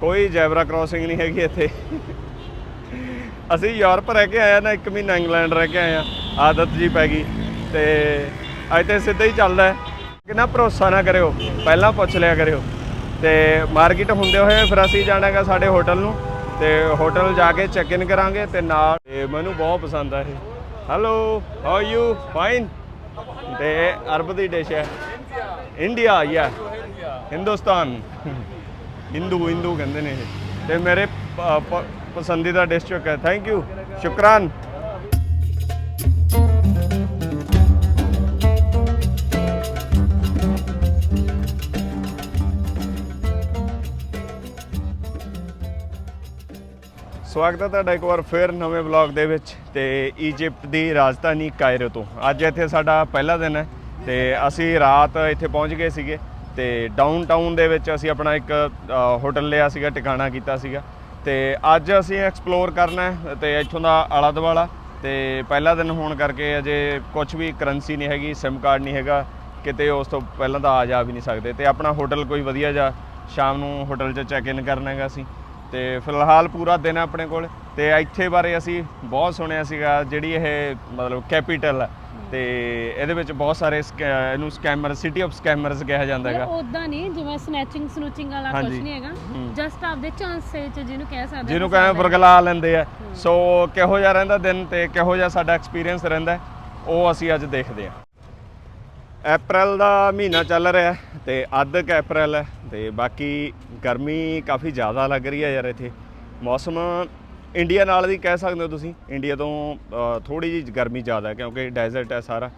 ਕੋਈ zebra crossing ਨਹੀਂ ਹੈਗੀ ਇੱਥੇ। ਅਸੀਂ ਯੂਰਪ ਰਹਿ ਕੇ ਆਇਆ ਨਾ ਇੱਕ ਮਹੀਨਾ ਇੰਗਲੈਂਡ ਰਹਿ ਕੇ ਆਇਆ ਆਦਤ ਜੀ ਪੈ ਗਈ ਤੇ ਅੱਜ ਤੇ ਸਿੱਧਾ ਹੀ ਚੱਲਦਾ ਹੈ। ਕਿੰਨਾ ਭਰੋਸਾ ਨਾ ਕਰਿਓ ਪਹਿਲਾਂ ਪੁੱਛ ਲਿਆ ਕਰਿਓ। ਤੇ ਮਾਰਕੀਟ ਹੁੰਦੇ ਹੋਏ ਫਿਰ ਅਸੀਂ ਜਾਣਾਗਾ ਸਾਡੇ ਹੋਟਲ ਨੂੰ। ਤੇ ਹੋਟਲ ਜਾ ਕੇ ਚੈੱਕ ਇਨ ਕਰਾਂਗੇ ਤੇ ਨਾਲ ਮੈਨੂੰ ਬਹੁਤ ਪਸੰਦ ਆ ਇਹ। ਹੈਲੋ ਹਾਊ ਯੂ ਫਾਈਨ ਤੇ ਅਰਬ ਦੀ ਡਿਸ਼ ਹੈ। ਇੰਡੀਆ ਯਾ ਹਿੰਦੁਸਤਾਨ ਹਿੰਦੂ ਹਿੰਦੂ ਕਹਿੰਦੇ ਨੇ ਇਹ। ਤੇ ਮੇਰੇ ਪਸੰਦੀਦਾ ਡਿਸ਼ ਹੈ। ਥੈਂਕ ਯੂ ਸ਼ੁਕਰਾਨ। ਸਵਾਗਤ ਹੈ ਤੁਹਾਡਾ ਇੱਕ ਵਾਰ ਫਿਰ ਨਵੇਂ ਵਲੌਗ ਦੇ ਵਿੱਚ। ਤੇ ਈਜਿਪਟ ਦੀ ਰਾਜਧਾਨੀ ਕਾਇਰੋ ਤੋਂ। ਅੱਜ ਇੱਥੇ ਸਾਡਾ ਪਹਿਲਾ ਦਿਨ ਹੈ। ਤੇ ਅਸੀਂ ਰਾਤ ਇੱਥੇ ਪਹੁੰਚ ਗਏ ਸੀਗੇ। ਤੇ ਡਾਊਨਟਾਊਨ ਦੇ ਵਿੱਚ ਅਸੀਂ ਆਪਣਾ ਇੱਕ ਹੋਟਲ ਲਿਆ ਸੀਗਾ, ਟਿਕਾਣਾ ਕੀਤਾ ਸੀਗਾ। ਤੇ ਅੱਜ ਅਸੀਂ ਐਕਸਪਲੋਰ ਕਰਨਾ ਹੈ ਤੇ ਇੱਥੋਂ ਦਾ ਆਲਾ ਦੁਆਲਾ। ਤੇ ਪਹਿਲਾ ਦਿਨ ਹੋਣ ਕਰਕੇ ਅਜੇ ਕੁਝ ਵੀ ਕਰੰਸੀ ਨਹੀਂ ਹੈਗੀ ਸਿਮ ਕਾਰਡ ਨਹੀਂ ਹੈਗਾ, ਕਿਤੇ ਉਸ ਤੋਂ ਪਹਿਲਾਂ ਤਾਂ ਆ ਜਾ ਵੀ ਨਹੀਂ ਸਕਦੇ। ਤੇ ਆਪਣਾ ਹੋਟਲ ਕੋਈ ਵਧੀਆ ਜਿਹਾ ਸ਼ਾਮ ਨੂੰ ਹੋਟਲ 'ਚ ਚੈੱਕ ਇਨ ਕਰਨਾ ਹੈਗਾ ਅਸੀਂ। ਤੇ ਫਿਲਹਾਲ ਪੂਰਾ ਦਿਨ ਆਪਣੇ ਕੋਲ। ਤੇ ਇੱਥੇ ਬਾਰੇ ਅਸੀਂ ਬਹੁਤ ਸੁਣਿਆ ਸੀਗਾ, ਜਿਹੜੀ ਇਹ ਮਤਲਬ ਕੈਪੀਟਲ ਹੈ ਤੇ ਇਹਦੇ ਵਿੱਚ ਬਹੁਤ ਸਾਰੇ ਸਕੈ- ਇਹਨੂੰ ਸਕੈਮਰ ਸਿਟੀ ਆਫ ਸਕੈਮਰਸ ਕਿਹਾ ਜਾਂਦਾ ਹੈਗਾ ਉਦਾਂ ਨਹੀਂ ਜਿਵੇਂ ਸਨੈਚਿੰਗ ਸਨੂਚਿੰਗ ਵਾਲਾ ਕੁਝ ਹਾਂਜੀ। ਨਹੀਂ ਹੈਗਾ। ਜਸਟ ਆਪਦੇ ਚਾਂਸੇ ਚ ਜਿਹਨੂੰ ਕਹਿ ਸਕਦੇ ਜਿਹਨੂੰ ਕਹਿੰਦੇ। ਵਰਗਲਾ ਲੈਂਦੇ ਆ ਸੋ ਕਿਹੋ ਜਿਹਾ ਰਹਿੰਦਾ ਦਿਨ ਤੇ ਕਿਹੋ ਜਿਹਾ ਸਾਡਾ ਐਕਸਪੀਰੀਅੰਸ ਰਹਿੰਦਾ ਹੈ, ਉਹ ਅਸੀਂ ਅੱਜ ਦੇਖਦੇ ਹਾਂ ਅਪ੍ਰੈਲ ਦਾ ਮਹੀਨਾ ਚੱਲ ਰਿਹਾ ਹੈ ਤੇ ਅੱਧ ਕ ਅਪ੍ਰੈਲ ਹੈ ਤੇ ਬਾਕੀ ਗਰਮੀ ਕਾਫੀ ਜ਼ਿਆਦਾ ਲੱਗ ਰਹੀ ਹੈ ਯਾਰ ਇੱਥੇ ਮੌਸਮ ਇੰਡੀਆ ਨਾਲ ਵੀ ਕਹਿ ਸਕਦੇ ਹੋ ਤੁਸੀਂ ਇੰਡੀਆ ਤੋਂ ਥੋੜੀ ਜਿਹੀ ਗਰਮੀ ਜ਼ਿਆਦਾ ਹੈ ਕਿਉਂਕਿ ਡੈਜ਼ਰਟ ਹੈ ਸਾਰਾ।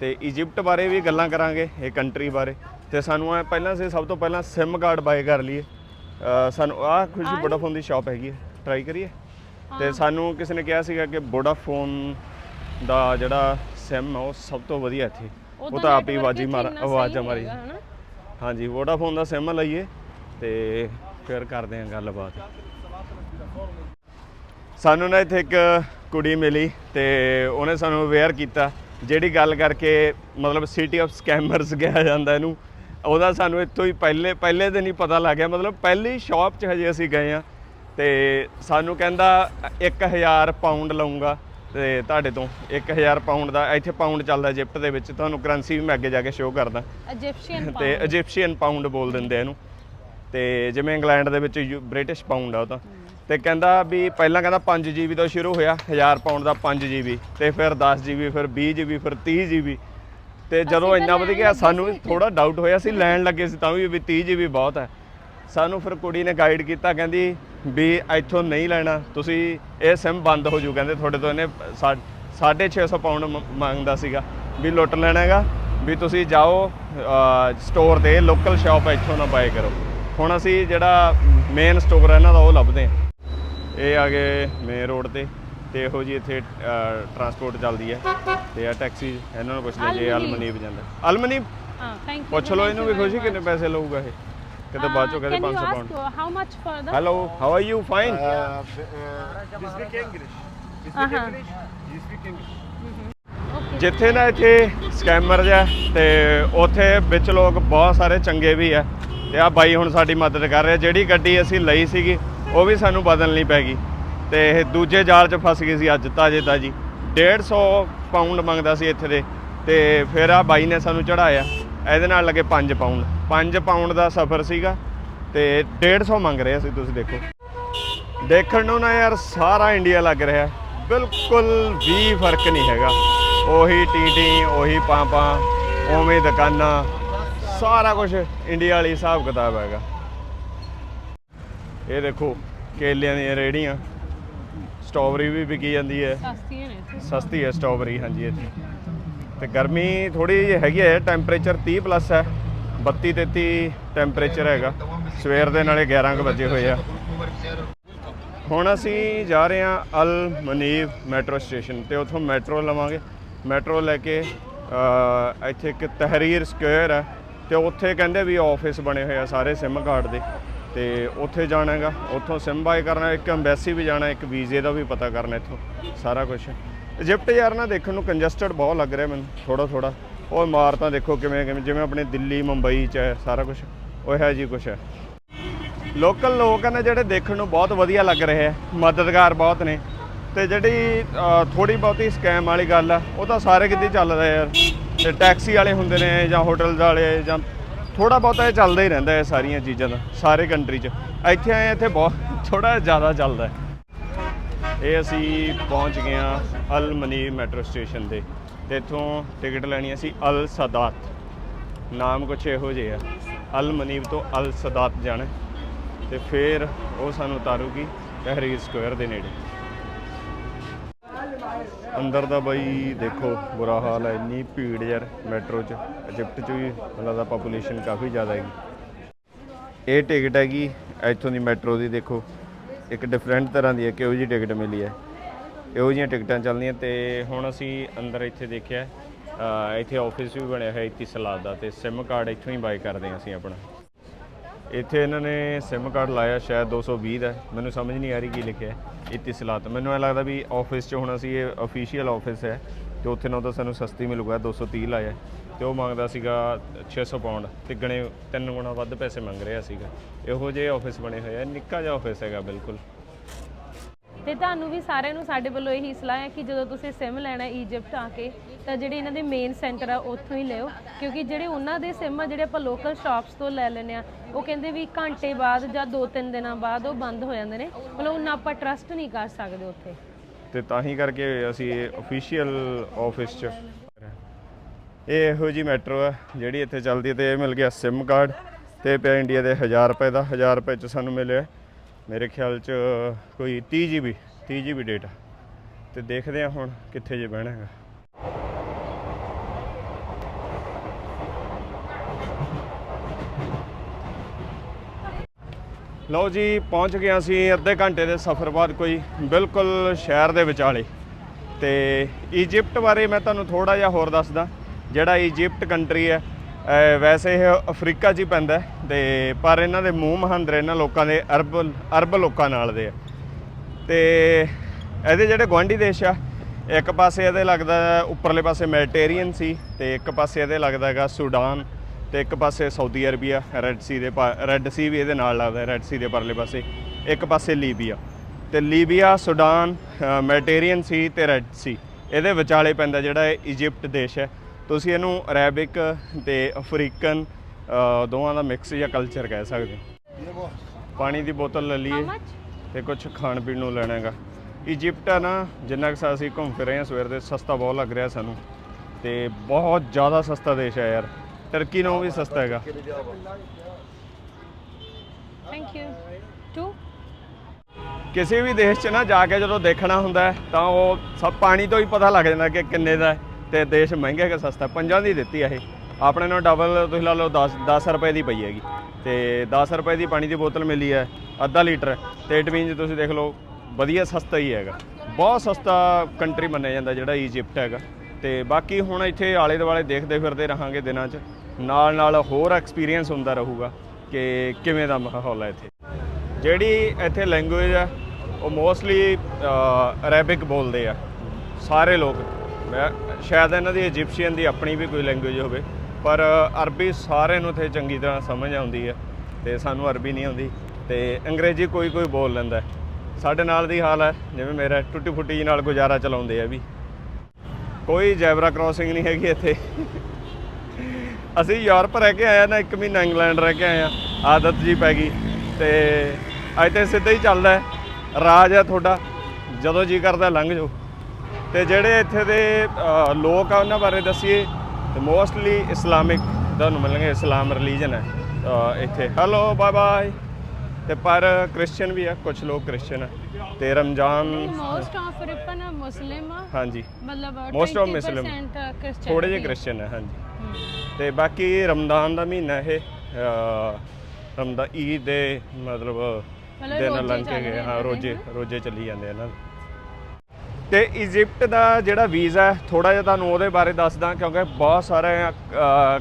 ਤੇ ਇਜਿਪਟ ਬਾਰੇ ਵੀ ਗੱਲਾਂ ਕਰਾਂਗੇ ਇਹ ਕੰਟਰੀ ਬਾਰੇ। ਤੇ ਸਾਨੂੰ ਐ ਪਹਿਲਾਂ ਸੇ ਸਭ ਤੋਂ ਪਹਿਲਾਂ ਸਿਮ ਕਾਰਡ ਬਾਏ ਕਰ ਲਈਏ। ਸਾਨੂੰ ਆਹ ਖੁਸ਼ੀ ਵੋਡਾਫੋਨ ਦੀ ਸ਼ਾਪ ਹੈਗੀ ਹੈ। ਟਰਾਈ ਕਰੀਏ? ਤੇ ਸਾਨੂੰ ਕਿਸੇ ਨੇ ਕਿਹਾ ਸੀਗਾ ਕਿ ਵੋਡਾਫੋਨ ਦਾ ਜਿਹੜਾ ਸਿਮ ਉਹ ਸਭ ਤੋਂ ਵਧੀਆ ਇੱਥੇ। ਉਹ ਤਾਂ ਆਪ ਹੀ ਆਵਾਜ਼ੀ ਮਾਰ ਆਵਾਜ਼ਾਂ ਮਾਰੀ? ਹਾਂਜੀ ਵੋਡਾਫੋਨ ਦਾ ਸਿਮ ਲਈਏ ਤੇ ਫਿਰ ਕਰਦੇ ਹਾਂ ਗੱਲਬਾਤ। ਸਾਨੂੰ ਨਾ ਇੱਥੇ ਇੱਕ ਕੁੜੀ ਮਿਲੀ ਤੇ ਉਹਨੇ ਸਾਨੂੰ ਅਵੇਅਰ ਕੀਤਾ ਜਿਹੜੀ ਗੱਲ ਕਰਕੇ ਮਤਲਬ ਸਿਟੀ ਆਫ ਸਕੈਮਰਸ ਕਿਹਾ ਜਾਂਦਾ ਇਹਨੂੰ। ਉਹਦਾ ਸਾਨੂੰ ਇੱਥੋਂ ਹੀ ਪਹਿਲੇ ਪਹਿਲੇ ਦਿਨ ਹੀ ਪਤਾ ਲੱਗ ਗਿਆ ਮਤਲਬ ਪਹਿਲੀ ਸ਼ਾਪ 'ਚ ਹਜੇ ਅਸੀਂ ਗਏ ਆ ਤੇ ਸਾਨੂੰ ਕਹਿੰਦਾ 1000 ਪਾਉਂਡ ਲਵਾਂਗਾ ਤੇ ਤੁਹਾਡੇ ਤੋਂ 1000 ਪਾਉਂਡ ਦਾ ਇੱਥੇ ਪਾਉਂਡ ਚੱਲਦਾ ਇਜਿਪਟ ਦੇ ਵਿੱਚ ਤੁਹਾਨੂੰ ਕਰੰਸੀ ਵੀ ਮੈਂ ਅੱਗੇ ਜਾ ਕੇ ਸ਼ੋਅ ਕਰਦਾ। ਇਜਿਪਸ਼ੀਅਨ ਤੇ ਇਜਿਪਸ਼ੀਅਨ ਪਾਉਂਡ ਬੋਲ ਦਿੰਦੇ ਇਹਨੂੰ। ਤੇ ਜਿਵੇਂ ਇੰਗਲੈਂਡ ਦੇ ਵਿੱਚ ਬ੍ਰਿਟਿਸ਼ ਪਾਉਂਡ ਆ ਉਹ ਤਾਂ। ਤੇ ਕਹਿੰਦਾ ਵੀ ਪਹਿਲਾਂ ਕਹਿੰਦਾ 5 GB ਤੋਂ ਸ਼ੁਰੂ ਹੋਇਆ 1000 ਪਾਉਂਡ ਦਾ 5 GB ਤੇ ਫਿਰ 10 GB ਫਿਰ 20 GB ਫਿਰ 30 GB ਤੇ ਜਦੋਂ ਇੰਨਾ ਵਧ ਗਿਆ ਸਾਨੂੰ। ਥੋੜਾ ਡਾਊਟ ਹੋਇਆ ਸੀ ਲੈਣ ਲੱਗੇ ਸੀ ਤਾਂ ਵੀ ਵੀ 30 GB ਬਹੁਤ ਹੈ। ਸਾਨੂੰ ਫਿਰ ਕੁੜੀ ਨੇ ਗਾਈਡ ਕੀਤਾ ਕਹਿੰਦੀ ਵੀ ਇੱਥੋਂ ਨਹੀਂ ਲੈਣਾ ਤੁਸੀਂ ਇਹ ਸਿਮ ਬੰਦ ਹੋ ਜੂ ਕਹਿੰਦੇ ਤੁਹਾਡੇ ਤੋਂ ਇਹਨੇ 650 ਪਾਉਂਡ ਮੰਗਦਾ ਸੀਗਾ ਵੀ ਲੁੱਟ ਲੈਣਾ ਹੈਗਾ ਵੀ ਤੁਸੀਂ ਜਾਓ ਸਟੋਰ ਤੇ ਲੋਕਲ ਸ਼ਾਪ ਇੱਥੋਂ ਨਾ ਬਾਏ ਕਰੋ। ਹੁਣ ਅਸੀਂ ਜਿਹੜਾ ਮੇਨ ਸਟੋਰ ਹੈ ਇਹਨਾਂ ਦਾ ਉਹ ਲੱਭਦੇ ਹਾਂ। ਇਹ ਆ ਗਏ ਮੇਨ ਰੋਡ ਤੇ ਤੇ ਇਹੋ ਜੀ ਇੱਥੇ ਟਰਾਂਸਪੋਰਟ ਚੱਲਦੀ ਹੈ। ਤੇ ਆ ਟੈਕਸੀ ਇਹਨਾਂ ਨੂੰ ਪੁੱਛ ਲਿਆ ਜੇ ਅਲਮਨੀਬ। ਜਾਂਦਾ। ਅਲਮਨੀਬ ਹਾਂ ਥੈਂਕ ਯੂ ਪੁੱਛ ਲਓ ਇਹਨੂੰ ਵੀ ਖੁਸ਼ੀ ਕਿੰਨੇ ਪੈਸੇ ਲਊਗਾ ਇਹ। ਕਿਤੇ ਬਾਅਦ ਚੋਂ ਕਹਿੰਦੇ 500 pound how much for the hello how are you fine English. You speak Uh-huh. English? You speak English. Okay ਜਿੱਥੇ ਨਾ ਇੱਥੇ ਸਕੈਮਰ ਜਿਹਾ ਤੇ ਉੱਥੇ ਵਿੱਚ ਲੋਕ ਬਹੁਤ ਸਾਰੇ ਚੰਗੇ ਵੀ ਆ। ਤੇ ਆ ਬਾਈ ਹੁਣ ਸਾਡੀ ਮਦਦ ਕਰ ਰਿਹਾ। ਜਿਹੜੀ ਗੱਡੀ ਅਸੀਂ ਲਈ ਸੀਗੀ ਉਹ ਵੀ ਸਾਨੂੰ ਬਦਲਣੀ ਪੈ ਗਈ। ਤੇ ਇਹ ਦੂਜੇ ਜਾਲ 'ਚ ਫਸ ਗਈ ਸੀ ਅੱਜ ਤਾਜੇ ਤਾਜੀ। 150 ਪਾਉਂਡ ਮੰਗਦਾ ਸੀ ਇੱਥੇ ਦੇ। ਤੇ ਫਿਰ ਆ ਬਾਈ ਨੇ ਸਾਨੂੰ ਚੜਾਇਆ ਇਹਦੇ ਨਾਲ ਲੱਗੇ 5 ਪਾਉਂਡ 5 ਪਾਉਂਡ ਦਾ ਸਫ਼ਰ ਸੀਗਾ ਤੇ 150 ਮੰਗ ਰਿਹਾ ਸੀ ਤੁਸੀਂ ਦੇਖੋ। ਦੇਖਣ ਨੂੰ ਨਾ ਯਾਰ ਸਾਰਾ ਇੰਡੀਆ ਲੱਗ ਰਿਹਾ। ਬਿਲਕੁਲ ਵੀ ਫ਼ਰਕ ਨਹੀਂ ਹੈਗਾ। ਉਹੀ ਟੀਟੀ, ਉਹੀ ਪਾਪਾ, ਉਵੇਂ ਦੁਕਾਨਾਂ। ਸਾਰਾ ਕੁਝ ਇੰਡੀਆ ਵਾਲੀ ਹਿਸਾਬ ਕਿਤਾਬ ਹੈਗਾ। ਇਹ ਦੇਖੋ ਕੇਲਿਆਂ ਦੀਆਂ ਰੇੜੀਆਂ। ਸਟ੍ਰਾਬੇਰੀ ਵੀ ਵਿਕੀ ਜਾਂਦੀ ਹੈ। ਸਸਤੀਆਂ ਨੇ ਇੱਥੇ। ਸਸਤੀ ਹੈ ਸਟ੍ਰਾਬੇਰੀ ਹਾਂਜੀ ਇੱਥੇ। ਤੇ ਗਰਮੀ ਥੋੜੀ ਜਿਹੀ ਹੈਗੀ ਹੈ ਟੈਂਪਰੇਚਰ 30 ਪਲੱਸ ਹੈ। 32 33 ਟੈਂਪਰੇਚਰ ਹੈਗਾ। ਸਵੇਰ ਦੇ ਨਾਲੇ 11 ਕੁ ਵਜੇ ਹੋਏ ਆ। ਹੁਣ ਅਸੀਂ ਜਾ ਰਹੇ ਹਾਂ ਅਲ ਮਨੀਬ ਮੈਟਰੋ ਸਟੇਸ਼ਨ ਤੇ। ਉੱਥੋਂ ਮੈਟਰੋ ਲਵਾਂਗੇ। ਮੈਟਰੋ ਲੈ ਕੇ ਇੱਥੇ ਇੱਕ ਤਹਿਰੀਰ ਸਕੁਅਰ ਹੈ। ਤੇ ਉੱਥੇ ਕਹਿੰਦੇ ਵੀ ਆਫਿਸ ਬਣੇ ਹੋਏ ਆ ਸਾਰੇ ਸਿਮ ਕਾਰਡ ਦੇ। ਤੇ ਉੱਥੇ ਜਾਣਾ ਹੈਗਾ, ਉੱਥੋਂ ਸਿਮ ਬਾਏ ਕਰਨਾ, ਇੱਕ ਐਮਬੈਸੀ ਵੀ ਜਾਣਾ, ਇੱਕ ਵੀਜ਼ੇ ਦਾ ਵੀ ਪਤਾ ਕਰਨਾ ਇੱਥੋਂ, ਸਾਰਾ ਕੁਝ ਇਜਿਪਟ ਯਾਰ ਨਾ ਦੇਖਣ ਨੂੰ ਕੰਜਸਟਡ ਬਹੁਤ ਲੱਗ ਰਿਹਾ ਮੈਨੂੰ ਥੋੜਾ ਥੋੜਾ ਉਹ ਇਮਾਰਤਾਂ ਦੇਖੋ ਕਿਵੇਂ ਕਿਵੇਂ, ਜਿਵੇਂ ਆਪਣੇ ਦਿੱਲੀ, ਮੁੰਬਈ ਚ ਹੈ, ਸਾਰਾ ਕੁਝ ਉਹ ਹੈ ਜੀ ਕੁਝ ਹੈ। ਲੋਕਲ ਲੋਕ ਨੇ ਜਿਹੜੇ ਦੇਖਣ ਨੂੰ ਬਹੁਤ ਵਧੀਆ ਲੱਗ ਰਹੇ ਆ, ਮਦਦਗਾਰ ਬਹੁਤ ਨੇ। ਤੇ ਜਿਹੜੀ ਥੋੜੀ ਬਹੁਤੀ ਸਕੈਮ ਵਾਲੀ ਗੱਲ ਆ, ਉਹ ਤਾਂ ਸਾਰੇ ਕਿਤੇ ਚੱਲਦਾ ਯਾਰ। ਤੇ ਟੈਕਸੀ ਵਾਲੇ ਹੁੰਦੇ ਨੇ ਜਾਂ ਹੋਟਲ ਵਾਲੇ ਜਾਂ ਥੋੜਾ ਬਹੁਤਾ ਇਹ ਚੱਲਦਾ ਹੀ ਰਹਿੰਦਾ ਹੈ ਸਾਰੀਆਂ ਚੀਜ਼ਾਂ ਦਾ, ਸਾਰੇ ਕੰਟਰੀ 'ਚ। ਇੱਥੇ ਆਏ, ਇੱਥੇ ਬਹੁਤ ਥੋੜਾ ਜ਼ਿਆਦਾ ਚੱਲਦਾ ਹੈ। ਇਹ ਅਸੀਂ ਪਹੁੰਚ ਗਏ ਹਾਂ ਅਲ ਮਨੀਰ ਮੈਟਰੋ ਸਟੇਸ਼ਨ ਤੇ। ਤੇ ਇੱਥੋਂ ਟਿਕਟ ਲੈਣੀ ਸੀ ਅਲ ਸਦਾਤ। ਨਾਮ ਕੁਛ ਇਹੋ ਜਿਹਾ ਆ ਅਲ ਮਨੀਬ ਤੋਂ ਅਲ ਸਦਾਤ ਜਾਣਾ ਤੇ ਫਿਰ ਉਹ ਸਾਨੂੰ ਉਤਾਰੂਗੀ ਤਹਿਰੀਰ ਸਕੁਅਰ ਦੇ ਨੇੜੇ। ਅੰਦਰ ਦਾ ਬਾਈ ਦੇਖੋ ਬੁਰਾ ਹਾਲ ਹੈ, ਇੰਨੀ ਭੀੜ ਯਾਰ ਮੈਟਰੋ 'ਚ। ਇਜਿਪਟ 'ਚ ਵੀ ਮੈਨੂੰ ਦਾ ਪੋਪੂਲੇਸ਼ਨ ਕਾਫੀ ਜ਼ਿਆਦਾ ਹੈਗੀ। ਇਹ ਟਿਕਟ ਹੈਗੀ ਇੱਥੋਂ ਦੀ ਮੈਟਰੋ ਦੀ ਦੇਖੋ, ਇੱਕ ਡਿਫਰੈਂਟ ਤਰ੍ਹਾਂ ਦੀ ਹੈ, ਕਿਹੋ ਜੀ ਟਿਕਟ ਮਿਲੀ ਹੈ। ਇਹੋ ਜਿਹੀਆਂ ਟਿਕਟਾਂ ਚੱਲਦੀਆਂ ਤੇ ਹੁਣ ਅਸੀਂ ਅੰਦਰ ਇੱਥੇ ਦੇਖਿਆ ਇੱਥੇ ਆਫਿਸ ਵੀ ਬਣਿਆ ਹੋਇਆ ਇੱਥੇ ਸਲਾਦ ਦਾ ਤੇ ਸਿਮ ਕਾਰਡ ਇੱਥੋਂ ਹੀ ਬਾਈ ਕਰਦੇ ਹਾਂ ਅਸੀਂ ਆਪਣਾ। ਇੱਥੇ ਇਹਨਾਂ ਨੇ ਸਿਮ ਕਾਰਡ ਲਾਇਆ, ਸ਼ਾਇਦ 220 ਦਾ। ਮੈਨੂੰ ਸਮਝ ਨਹੀਂ ਆ ਰਹੀ ਕੀ ਲਿਖਿਆ ਹੈ ਇੱਥੇ ਸਲਾਤ। ਮੈਨੂੰ ਐ ਲੱਗਦਾ ਵੀ ਆਫਿਸ 'ਚ ਹੁਣ ਅਸੀਂ ਇਹ ਅਫੀਸ਼ੀਅਲ ਆਫਿਸ ਹੈ ਤੇ ਉੱਥੇ ਨਾਲ ਤਾਂ ਸਾਨੂੰ ਸਸਤੀ ਮਿਲੂਗਾ 230 ਲਾਇਆ। ਹੈ ਤੇ ਉਹ ਮੰਗਦਾ ਸੀਗਾ 600 ਪਾਉਂਡ ਤਿੱਗਣੇ ਤਿੰਨ ਗੁਣਾ ਵੱਧ ਪੈਸੇ ਮੰਗ ਰਿਹਾ ਸੀਗਾ। ਇਹੋ ਜਿਹੇ ਆਫਿਸ ਬਣੇ ਹੋਏ ਆ ਨਿੱਕਾ ਜਿਹਾ ਆਫਿਸ ਹੈਗਾ, ਬਿਲਕੁਲ। ਤੇ ਤੁਹਾਨੂੰ ਵੀ ਸਾਰਿਆਂ ਨੂੰ ਸਾਡੇ ਵੱਲੋਂ ਇਹੀ ਸਲਾਹ ਹੈ ਕਿ ਜਦੋਂ ਤੁਸੀਂ ਸਿਮ ਲੈਣਾ ਈਜਿਪਟ ਆ ਕੇ ਤਾਂ ਜਿਹੜੇ ਇਹਨਾਂ ਦੇ ਮੇਨ ਸੈਂਟਰ ਆ, ਉੱਥੋਂ ਹੀ ਲਿਓ। ਕਿਉਂਕਿ ਜਿਹੜੇ ਉਹਨਾਂ ਦੇ ਸਿਮ ਆ, ਜਿਹੜੇ ਆਪਾਂ ਲੋਕਲ ਸ਼ਾਪਸ ਤੋਂ ਲੈ ਲੈਨੇ ਆ, ਉਹ ਕਹਿੰਦੇ ਵੀ ਘੰਟੇ ਬਾਅਦ ਜਾਂ 2-3 ਦਿਨਾਂ ਬਾਅਦ ਉਹ ਬੰਦ ਹੋ ਜਾਂਦੇ ਨੇ। ਮਤਲਬ ਉਹਨਾਂ ਆਪਾਂ ਟਰਸਟ ਨਹੀਂ ਕਰ ਸਕਦੇ ਉੱਥੇ। ਤੇ ਤਾਂ ਹੀ ਕਰਕੇ ਅਸੀਂ ਅਫੀਸ਼ੀਅਲ ਆਫਿਸ 'ਚ ਇਹ ਇਹੋ ਜੀ ਮੈਟਰੋ ਆ ਜਿਹੜੀ ਇੱਥੇ ਚੱਲਦੀ ਹੈ ਤੇ ਇਹ ਮਿਲ ਗਿਆ SIM ਕਾਰਡ ਤੇ ਇਹ ਪਿਆ ਇੰਡੀਆ ਦੇ 1000 ਰੁਪਏ ਦਾ 1000 ਰੁਪਏ 'ਚ ਸਾਨੂੰ ਮਿਲਿਆ। ਮੇਰੇ ਖਿਆਲ 'ਚ ਕੋਈ 30 GB 30 GB ਡੇਟਾ ਤੇ ਦੇਖਦੇ ਹਾਂ ਹੁਣ ਕਿੱਥੇ ਜੇ ਬਹਿਣਾ ਹੈਗਾ। ਲਓ ਜੀ, ਪਹੁੰਚ ਗਏ ਅਸੀਂ ਅੱਧੇ ਘੰਟੇ ਦੇ ਸਫ਼ਰ ਬਾਅਦ ਕੋਈ ਬਿਲਕੁਲ ਸ਼ਹਿਰ ਦੇ ਵਿਚਾਲੇ। ਤੇ ਈਜਿਪਟ ਬਾਰੇ ਮੈਂ ਤੁਹਾਨੂੰ ਥੋੜਾ ਜਿਹਾ ਹੋਰ ਦੱਸਦਾ। ਜਿਹੜਾ ਈਜਿਪਟ ਕੰਟਰੀ ਹੈ ਵੈਸੇ ਇਹ ਅਫਰੀਕਾ 'ਚ ਹੀ ਪੈਂਦਾ ਹੈ, ਤੇ ਪਰ ਇਹਨਾਂ ਦੇ ਮੂੰਹ ਮਹਾਂਦਰੇ ਇਹਨਾਂ ਲੋਕਾਂ ਦੇ ਅਰਬ ਅਰਬ ਲੋਕਾਂ ਨਾਲ ਦੇ ਆ। ਤੇ ਇਹਦੇ ਜਿਹੜੇ ਗਵਾਂਢੀ ਦੇਸ਼ ਆ, ਇੱਕ ਪਾਸੇ ਇਹਦੇ ਲੱਗਦਾ ਉੱਪਰਲੇ ਪਾਸੇ ਮੈਡੀਟੇਰੀਅਨ ਸੀ, ਤੇ ਇੱਕ ਪਾਸੇ ਇਹਦੇ ਲੱਗਦਾ ਹੈਗਾ ਸੁਡਾਨ। ਤੇ ਇੱਕ ਪਾਸੇ ਸਾਊਦੀ ਅਰਬੀਆ ਰੈੱਡ ਸੀ ਦੇ ਰੈੱਡ ਸੀ ਵੀ ਇਹਦੇ ਨਾਲ ਲੱਗਦਾ ਰੈੱਡ ਸੀ ਦੇ ਪਰਲੇ ਪਾਸੇ। ਇੱਕ ਪਾਸੇ ਲੀਬੀਆ। ਤੇ ਲੀਬੀਆ ਸੁਡਾਨ ਮੈਡੀਟੇਰੀਅਨ ਸੀ ਤੇ ਰੈੱਡ ਸੀ ਇਹਦੇ ਵਿਚਾਲੇ ਪੈਂਦਾ ਜਿਹੜਾ ਇਹ ਇਜਿਪਟ ਦੇਸ਼ ਹੈ। ਤੁਸੀਂ ਇਹਨੂੰ ਅਰੈਬਿਕ ਤੇ ਅਫਰੀਕਨ ਦੋਵਾਂ ਦਾ ਮਿਕਸ ਜਾਂ ਕਲਚਰ ਕਹਿ ਸਕਦੇ ਹੋ। ਪਾਣੀ ਦੀ ਬੋਤਲ ਲੈ ਲਈਏ ਤੇ ਕੁਝ ਖਾਣ ਪੀਣ ਨੂੰ ਲੈਣਾ ਹੈਗਾ ਇਜਿਪਟ ਆ ਨਾ ਜਿੰਨਾ ਕੁ ਸਾ ਅਸੀਂ ਘੁੰਮ ਫਿਰ ਰਹੇ ਹਾਂ ਸਵੇਰ ਦੇ ਸਸਤਾ ਬਹੁਤ ਲੱਗ ਰਿਹਾ ਸਾਨੂੰ। ਤੇ ਬਹੁਤ ਜ਼ਿਆਦਾ ਸਸਤਾ ਦੇਸ਼ ਹੈ ਯਾਰ। ਟਰਕੀ ਨਾਲੋਂ ਵੀ ਸਸਤਾ ਹੈਗਾ। ਥੈਂਕ ਯੂ ਟੂ ਕਿਸੇ ਵੀ ਦੇਸ਼ 'ਚ ਨਾ ਜਾ ਕੇ ਜਦੋਂ ਦੇਖਣਾ ਹੁੰਦਾ ਤਾਂ ਉਹ ਸਭ ਪਾਣੀ ਤੋਂ ਹੀ ਪਤਾ ਲੱਗ ਜਾਂਦਾ ਕਿ ਕਿੰਨੇ ਦਾ ਤੇ ਦੇਸ਼ ਮਹਿੰਗਾ ਹੈ ਕਿ ਸਸਤਾ। ਪੰਜਾਂ ਦੀ ਦਿੱਤੀ ਆ ਇਹ। ਆਪਣੇ ਨਾਲ ਡਬਲ ਤੁਸੀਂ ਲਾ ਲਓ 10 10 ਰੁਪਏ ਦੀ ਪਈ ਹੈਗੀ। ਤੇ 10 ਰੁਪਏ ਦੀ ਪਾਣੀ ਦੀ ਬੋਤਲ ਮਿਲੀ ਹੈ ਅੱਧਾ ਲੀਟਰ। ਤੇ ਇਟ ਮੀਨਸ ਤੁਸੀਂ ਦੇਖ ਲਓ ਵਧੀਆ ਸਸਤਾ ਹੀ ਹੈਗਾ। ਬਹੁਤ ਸਸਤਾ ਕੰਟਰੀ ਮੰਨਿਆ ਜਾਂਦਾ ਜਿਹੜਾ ਇਜਿਪਟ ਹੈਗਾ। ਤੇ ਬਾਕੀ ਹੁਣ ਇੱਥੇ ਆਲੇ ਦੁਆਲੇ ਦੇਖਦੇ ਫਿਰਦੇ ਰਹਾਂਗੇ ਦਿਨਾਂ 'ਚ। ਨਾਲ ਨਾਲ ਹੋਰ ਐਕਸਪੀਰੀਅੰਸ ਹੁੰਦਾ ਰਹੂਗਾ ਕਿ ਕਿਵੇਂ ਦਾ ਮਾਹੌਲ ਹੈ ਇੱਥੇ। ਜਿਹੜੀ ਇੱਥੇ ਲੈਂਗੁਏਜ ਆ, ਉਹ ਮੋਸਟਲੀ ਅਰੈਬਿਕ ਬੋਲਦੇ ਆ। ਸਾਰੇ ਲੋਕ। ਮੈਂ, ਸ਼ਾਇਦ ਇਹਨਾਂ ਦੀ ਇਜਿਪਸ਼ੀਅਨ ਦੀ ਆਪਣੀ ਵੀ ਕੋਈ ਲੈਂਗੁਏਜ ਹੋਵੇ, ਪਰ ਅਰਬੀ ਸਾਰਿਆਂ ਨੂੰ ਇੱਥੇ ਚੰਗੀ ਤਰ੍ਹਾਂ ਸਮਝ ਆਉਂਦੀ ਹੈ ਤੇ ਸਾਨੂੰ ਅਰਬੀ ਨਹੀਂ ਆਉਂਦੀ ਤੇ ਅੰਗਰੇਜ਼ੀ ਕੋਈ ਕੋਈ ਬੋਲ ਲੈਂਦਾ। ਸਾਡੇ ਨਾਲ ਦੀ ਹਾਲ ਹੈ ਜਿਵੇਂ ਮੇਰਾ ਟੁੱਟੀ ਫੁੱਟੀ ਜੀ ਨਾਲ ਗੁਜ਼ਾਰਾ ਚਲਾਉਂਦੇ ਆ ਵੀ। ਕੋਈ ਜੈਬਰਾ ਕ੍ਰਾਸਿੰਗ ਨਹੀਂ ਹੈਗੀ ਇੱਥੇ। ਅਸੀਂ ਯੂਰਪ ਰਹਿ ਕੇ ਆਇਆ ਨਾ ਇੱਕ ਮਹੀਨਾ ਇੰਗਲੈਂਡ ਰਹਿ ਕੇ ਆਇਆ ਆਦਤ ਜੀ ਪੈ ਗਈ। ਤੇ ਅੱਜ ਤੇ ਸਿੱਧਾ ਹੀ ਚੱਲਦਾ। ਰਾਜ ਹੈ ਤੁਹਾਡਾ ਜਦੋਂ ਜੀ ਕਰਦਾ ਲੰਘ ਜਾਓ। ਤੇ ਜਿਹੜੇ ਇੱਥੇ ਦੇ ਲੋਕ ਆ ਉਹਨਾਂ ਬਾਰੇ ਦੱਸੀਏ ਤੇ ਮੋਸਟਲੀ ਇਸਲਾਮਿਕ ਤੁਹਾਨੂੰ ਮਿਲਣਗੇ ਇਸਲਾਮ ਰਿਲੀਜਨ ਹੈ ਇੱਥੇ। ਹੈਲੋ ਬਾਏ ਬਾਏ ਤੇ ਪਰ ਕ੍ਰਿਸਚੀਅਨ ਵੀ ਆ ਕੁਝ ਲੋਕ ਕ੍ਰਿਸਚੀਅਨ ਆ। ਤੇ ਰਮਜ਼ਾਨ ਮੋਸਟ ਆਫ ਰਿਪਨ ਮੁਸਲਿਮ ਆ। ਹਾਂਜੀ। ਮਤਲਬ 20% Muslim. ਕ੍ਰਿਸਚੀਅਨ ਥੋੜੇ ਜਿਹੇ ਕ੍ਰਿਸਚੀਅਨ ਹੈ ਹਾਂਜੀ। ਤੇ ਬਾਕੀ ਰਮਜ਼ਾਨ ਦਾ ਮਹੀਨਾ ਇਹ ਅ, ਰਮਜ਼ਾਨ ਈਦ ਦੇ ਮਤਲਬ ਦਿਨ ਲੰਘ ਕੇ ਗਏ ਹਾਂ ਰੋਜੇ। ਰੋਜੇ ਚੱਲੀ ਜਾਂਦੇ ਇਹਨਾਂ ਦੇ ਤੇ ਇਜਿਪਟ ਦਾ ਜਿਹੜਾ ਵੀਜ਼ਾ ਹੈ ਥੋੜਾ ਜਿਹਾ ਤੁਹਾਨੂੰ ਉਹਦੇ ਬਾਰੇ ਦੱਸਦਾ ਕਿਉਂਕਿ ਬਹੁਤ ਸਾਰੇ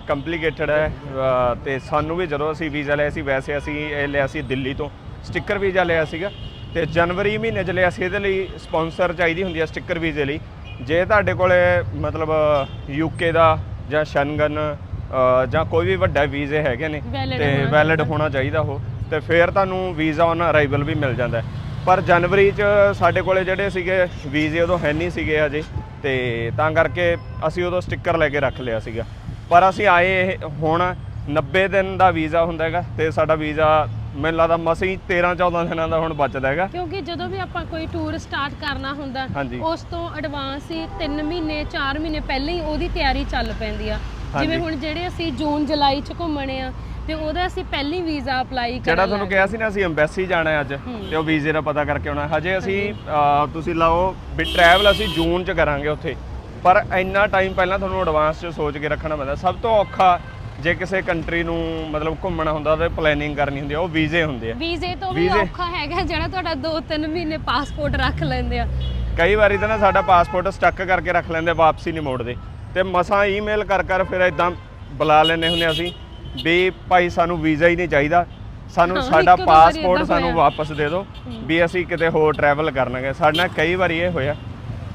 ਕੰਪਲਿਕੇਟਡ ਹੈ ਅ, ਤੇ ਸਾਨੂੰ ਵੀ ਜਦੋਂ ਅਸੀਂ ਵੀਜ਼ਾ ਲਿਆ ਸੀ ਵੈਸੇ ਅਸੀਂ ਇਹ ਲਿਆ ਸੀ ਦਿੱਲੀ ਤੋਂ। ਸਟicker ਵੀਜ਼ਾ ਲਿਆ ਸੀਗਾ ਤੇ ਜਨਵਰੀ ਮਹੀਨੇ 'ਚ ਲਿਆ ਸੀ ਇਹਦੇ ਲਈ ਸਪਾਂਸਰ ਚਾਹੀਦੀ ਹੁੰਦੀ ਹੈ ਸਟicker ਵੀਜ਼ੇ ਲਈ। ਜੇ ਤੁਹਾਡੇ ਕੋਲੇ ਮਤਲਬ ਯੂਕੇ ਦਾ ਜਾਂ ਸ਼ਨਗਨ ਜਾਂ ਕੋਈ ਵੀ ਵੱਡਾ ਵੀਜ਼ੇ ਹੈਗੇ ਨੇ Valid ਤੇ ਹੋਣਾ ਵੈਲਿਡ ਹੋਣਾ ਚਾਹੀਦਾ ਉਹ ਤੇ ਫਿਰ ਤੁਹਾਨੂੰ ਵੀਜ਼ਾ ਔਨ ਅਰਾਈਵਲ ਵੀ ਮਿਲ ਜਾਂਦਾ ਹੈ। ਪਰ ਜਨਵਰੀ 'ਚ ਸਾਡੇ ਕੋਲੇ ਜਿਹੜੇ ਸੀਗੇ ਵੀਜ਼ੇ ਉਦੋਂ ਹੈ ਨਹੀਂ ਸੀਗੇ ਅਜੇ ਤੇ ਤਾਂ ਕਰਕੇ ਅਸੀਂ ਉਦੋਂ ਸਟicker ਲੈ ਕੇ ਰੱਖ ਲਿਆ ਸੀਗਾ ਪਰ ਅਸੀਂ ਆਏ ਇਹ ਹੁਣ 90 ਦਿਨ ਦਾ ਵੀਜ਼ਾ ਹੁੰਦਾ ਹੈਗਾ ਤੇ ਸਾਡਾ ਵੀਜ਼ਾ ਮੈਨੂੰ ਲੱਗਦਾ ਮਸੀਂ 13 14 ਦਿਨਾਂ ਦਾ ਹੁਣ ਬਚਦਾ ਹੈਗਾ। ਕਿਉਂਕਿ ਜਦੋਂ ਵੀ ਆਪਾਂ ਕੋਈ ਟੂਰ ਸਟਾਰਟ ਕਰਨਾ ਹੁੰਦਾ ਹਾਂਜੀ। ਉਸ ਤੋਂ ਐਡਵਾਂਸ ਹੀ 3 ਮਹੀਨੇ 4 ਮਹੀਨੇ ਪਹਿਲਾਂ ਹੀ ਉਹਦੀ ਤਿਆਰੀ ਚੱਲ ਪੈਂਦੀ ਆ। ਹਾਂਜੀ। ਜਿਵੇਂ ਹੁਣ ਜਿਹੜੇ ਅਸੀਂ ਜੂਨ ਜੁਲਾਈ ਚ ਘੁੰਮਣੇ ਆ ਤੇ ਉਹਦਾ ਅਸੀਂ ਪਹਿਲੀ ਵੀਜ਼ਾ ਅਪਲਾਈ ਜਿਹੜਾ ਕਰਾਂ ਤੁਹਾਨੂੰ ਕਿਹਾ ਸੀ ਨਾ ਅਸੀਂ ਐਮਬੈਸੀ ਜਾਣਾ ਹੈ ਅੱਜ ਤੇ ਉਹ ਵੀਜ਼ੇ ਦਾ ਪਤਾ ਕਰਕੇ ਆਉਣਾ। ਹਜੇ ਅਸੀਂ ਅਹ, ਤੁਸੀਂ ਲਾਓ ਵੀ ਟਰੈਵਲ ਅਸੀਂ ਜੂਨ ਚ ਕਰਾਂਗੇ ਉੱਥੇ। ਪਰ ਇੰਨਾ ਟਾਈਮ ਪਹਿਲਾਂ ਤੁਹਾਨੂੰ ਐਡਵਾਂਸ ਚ ਸੋਚ ਕੇ ਰੱਖਣਾ ਪੈਂਦਾ। ਸਭ ਤੋਂ ਔਖਾ ਜੇ ਕਿਸੇ ਕੰਟਰੀ ਨੂੰ ਮਤਲਬ ਘੁੰਮਣਾ ਹੁੰਦਾ ਤੇ ਪਲੈਨਿੰਗ ਕਰਨੀ ਹੁੰਦੀ ਆ ਉਹ ਵੀਜ਼ੇ ਹੁੰਦੇ ਆ। ਵੀਜ਼ੇ ਤੋਂ ਵੀ ਵੀਜ਼ੇ- ਔਖਾ ਹੈਗਾ ਜਿਹੜਾ ਤੁਹਾਡਾ 2-3 ਮਹੀਨੇ ਪਾਸਪੋਰਟ ਰੱਖ ਲੈਂਦੇ ਆ। ਕਈ ਵਾਰੀ ਤਾਂ ਨਾ ਸਾਡਾ ਪਾਸਪੋਰਟ ਸਟੱਕ ਕਰਕੇ ਰੱਖ ਲੈਂਦੇ ਵਾਪਸੀ ਨਹੀਂ ਮੋੜਦੇ। ਤੇ ਮਸਾਂ ਈਮੇਲ ਕਰ ਕਰ ਫਿਰ ਇਦਾਂ ਬੁਲਾ ਲੈਂਦੇ ਹੁੰਦੇ ਅਸੀਂ ਵੀ ਭਾਈ ਸਾਨੂੰ ਵੀਜ਼ਾ ਹੀ ਨਹੀਂ ਚਾਹੀਦਾ। ਸਾਨੂੰ ਹਾਂ, ਸਾਡਾ ਇੱਕ ਦੋ ਵਾਰੀ ਪਾਸਪੋਰਟ ਸਾਨੂੰ ਹੋਇਆ। ਵਾਪਸ ਦੇ ਦਿਓ ਵੀ ਅਸੀਂ ਕਿਤੇ ਹੋਰ ਟਰੈਵਲ ਕਰਨਾਗੇ। ਸਾਡੇ ਨਾਲ ਕਈ ਵਾਰੀ ਇਹ ਹੋਇਆ।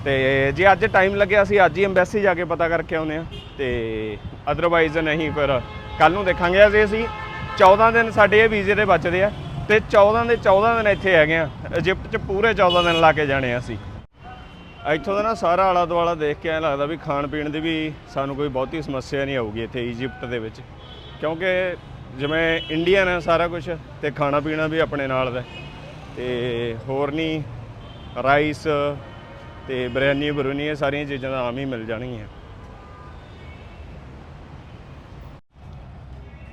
ਤੇ ਜੇ ਅੱਜ ਟਾਈਮ ਲੱਗਿਆ ਅਸੀਂ ਅੱਜ ਹੀ ਐਮਬੈਸੀ ਜਾ ਕੇ ਪਤਾ ਕਰਕੇ ਆਉਨੇ ਆ ਤੇ ਅਦਰਵਾਈਜ਼ ਨਹੀਂ ਫਿਰ ਕੱਲ ਨੂੰ ਦੇਖਾਂਗੇ ਅਸੀਂ ਅਸੀਂ। 14 ਦਿਨ ਸਾਡੇ ਇਹ ਵੀਜ਼ੇ ਦੇ ਬਚਦੇ ਆ ਤੇ 14 ਦੇ 14 ਦਿਨ ਇੱਥੇ ਹੈਗੇ ਆ ਇਜਿਪਟ 'ਚ ਪੂਰੇ 14 ਦਿਨ ਲਾ ਕੇ ਜਾਣੇ ਆ ਅਸੀਂ। ਇੱਥੋਂ ਦਾ ਨਾ ਸਾਰਾ ਆਲਾ ਦੁਆਲਾ ਦੇਖ ਕੇ ਐ ਲੱਗਦਾ ਵੀ ਖਾਣ ਪੀਣ ਦੀ ਵੀ ਸਾਨੂੰ ਕੋਈ ਬਹੁਤੀ ਸਮੱਸਿਆ ਨਹੀਂ ਆਊਗੀ ਇੱਥੇ ਇਜਿਪਟ ਦੇ ਵਿੱਚ। ਕਿਉਂਕਿ ਜਿਵੇਂ ਇੰਡੀਅਨ ਹੈ ਸਾਰਾ ਕੁਝ ਤੇ ਖਾਣਾ ਪੀਣਾ ਵੀ ਆਪਣੇ ਨਾਲ ਦਾ। ਹੈ। ਤੇ ਹੋਰ ਨਹੀਂ ਰਾਈਸ ਤੇ ਬਿਰਿਆਨੀ ਬਰੂਨੀ ਇਹ ਸਾਰੀਆਂ ਚੀਜ਼ਾਂ ਤਾਂ ਆਮ ਹੀ ਮਿਲ ਜਾਣਗੀਆਂ।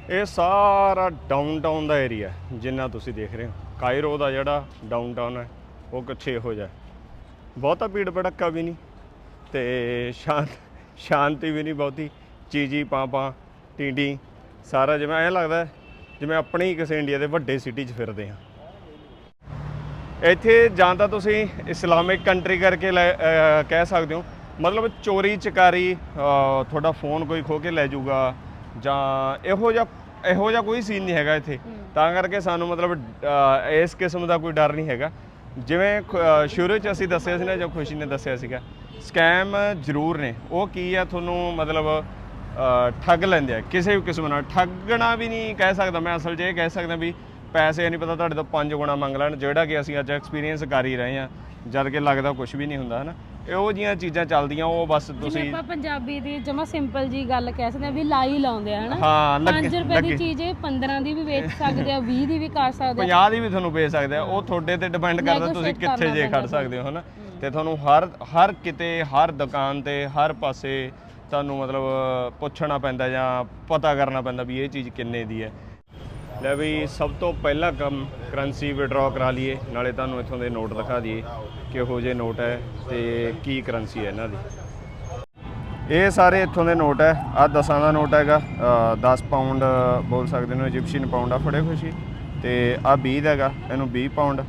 ਇਹ ਸਾਰਾ ਡਾਊਨਟਾਊਨ ਦਾ ਏਰੀਆ ਜਿੰਨਾ ਤੁਸੀਂ ਦੇਖ ਰਹੇ ਹੋ। ਕਾਇਰੋ ਦਾ ਜਿਹੜਾ ਡਾਊਨਟਾਊਨ ਹੈ, ਉਹ ਕੁਛ ਇਹੋ ਜਿਹਾ ਬਹੁਤਾ ਭੀੜ ਭੜੱਕਾ ਵੀ ਨਹੀਂ ਤੇ ਸ਼ਾਂਤ ਸ਼ਾਂਤੀ ਵੀ ਨਹੀਂ ਬਹੁਤੀ। ਚੀਜੀ ਪਾਪਾ ਟੀਂਡੀ, ਸਾਰਾ ਜਿਵੇਂ ਐਂ ਲੱਗਦਾ ਜਿਵੇਂ ਆਪਣੇ ਹੀ ਕਿਸੇ ਇੰਡੀਆ ਦੇ ਵੱਡੇ ਸਿਟੀ 'ਚ ਫਿਰਦੇ ਹਾਂ। ਇੱਥੇ ਜਾਂ ਤਾਂ ਤੁਸੀਂ ਇਸਲਾਮਿਕ ਕੰਟਰੀ ਕਰਕੇ ਕਹਿ ਸਕਦੇ ਹੋ। ਮਤਲਬ ਚੋਰੀ ਚਕਾਰੀ ਤੁਹਾਡਾ ਫੋਨ ਕੋਈ ਖੋ ਕੇ ਲੈ ਜਾਊਗਾ ਜਾਂ ਇਹੋ ਜਿਹਾ ਇਹੋ ਜਿਹਾ ਕੋਈ ਸੀਨ ਨਹੀਂ ਹੈਗਾ ਇੱਥੇ। ਤਾਂ ਕਰਕੇ ਸਾਨੂੰ ਮਤਲਬ ਇਸ ਕਿਸਮ ਦਾ ਕੋਈ ਡਰ ਨਹੀਂ ਹੈਗਾ। ਜਿਵੇਂ ਸ਼ੁਰੂ 'ਚ ਅਸੀਂ ਦੱਸਿਆ ਸੀ ਨਾ ਜੋ ਖੁਸ਼ੀ ਨੇ ਦੱਸਿਆ ਸੀਗਾ ਸਕੈਮ ਜ਼ਰੂਰ ਨੇ। ਉਹ ਕੀ ਆ ਤੁਹਾਨੂੰ ਮਤਲਬ ਠੱਗ ਲੈਂਦੇ ਆ। ਕਿਸੇ ਵੀ ਕਿਸਮ ਨਾਲ ਠੱਗਣਾ ਵੀ ਨਹੀਂ ਕਹਿ ਸਕਦਾ। ਮੈਂ ਅਸਲ 'ਚ ਇਹ ਕਹਿ ਸਕਦਾ ਵੀ ਪੈਸੇ ਨਹੀਂ ਪਤਾ ਤੁਹਾਡੇ ਤੋਂ ਪੰਜ ਗੁਣਾ ਮੰਗ ਲੈਣ ਜਿਹੜਾ ਕਿ ਅਸੀਂ ਅੱਜ ਐਕਸਪੀਰੀਅੰਸ ਕਰ ਹੀ ਰਹੇ ਹਾਂ ਜਦ ਕਿ ਲੱਗਦਾ ਕੁਝ ਵੀ ਨਹੀਂ ਹੁੰਦਾ ਹਨਾ? ਇਹੋ ਜੀਆਂ ਚੀਜ਼ਾਂ ਚੱਲਦੀਆਂ ਉਹ ਬਸ ਤੁਸੀਂ ਆਪਾਂ ਪੰਜਾਬੀ ਦੀ ਜਮਾ ਸਿੰਪਲ ਜੀ ਗੱਲ ਕਹਿ ਸਕਦੇ ਆ ਵੀ ਲਾਈ ਲਾਉਂਦੇ ਆ ਹਨਾ? ਹਾਂ, ਲੱਗੇ- 5 ਰੁਪਏ ਦੀ। ਚੀਜ਼ ਇਹ 15 ਦੀ ਵੀ ਵੇਚ ਸਕਦੇ ਆ 20 ਦੀ ਵੀ ਕਰ ਸਕਦੇ ਆ। 50 ਦੀ ਵੀ ਤੁਹਾਨੂੰ ਵੇਚ ਸਕਦੇ ਆ ਉਹ ਤੁਹਾਡੇ ਤੇ ਡਿਪੈਂਡ ਕਰਦਾ ਤੁਸੀਂ ਕਿੱਥੇ ਜੇ ਖੜ ਸਕਦੇ ਹੋ ਹਨਾ? ਤੇ ਤੁਹਾਨੂੰ ਹਰ ਹਰ ਕਿਤੇ ਹਰ ਦੁਕਾਨ ਤੇ ਹਰ ਪਾਸੇ ਤੁਹਾਨੂੰ ਮਤਲਬ ਪੁੱਛਣਾ ਪੈਂਦਾ ਜਾਂ ਪਤਾ ਕਰਨਾ ਪੈਂਦਾ ਵੀ ਇਹ ਚੀਜ਼ ਕਿੰਨੇ ਦੀ ਹੈ। ਲੈ ਵੀ ਸਭ ਤੋਂ ਪਹਿਲਾ ਕੰਮ ਕਰੰਸੀ ਵਿਡਰਾਅ ਕਰਾ ਲਈਏ ਨਾਲੇ ਤੁਹਾਨੂੰ ਇੱਥੋਂ ਦੇ ਨੋਟ ਦਿਖਾ ਦਈਏ ਕਿਹੋ ਜਿਹੇ ਨੋਟ ਹੈ ਤੇ ਕੀ ਕਰੰਸੀ ਹੈ ਇਹਨਾਂ ਦੀ। ਇਹ ਸਾਰੇ ਇੱਥੋਂ ਦੇ ਨੋਟ ਹੈ ਆ ਦਸਾਂ ਦਾ ਨੋਟ ਹੈਗਾ ਅ, 10 ਪਾਉਂਡ ਬੋਲ ਸਕਦੇ ਨੇ ਇਜਿਪਸ਼ੀਅਨ ਪਾਉਂਡ ਆ ਫੜੇ ਖੁਸ਼ੀ। ਤੇ ਆ 20 ਦਾ ਹੈਗਾ ਇਹਨੂੰ 20 ਪਾਉਂਡ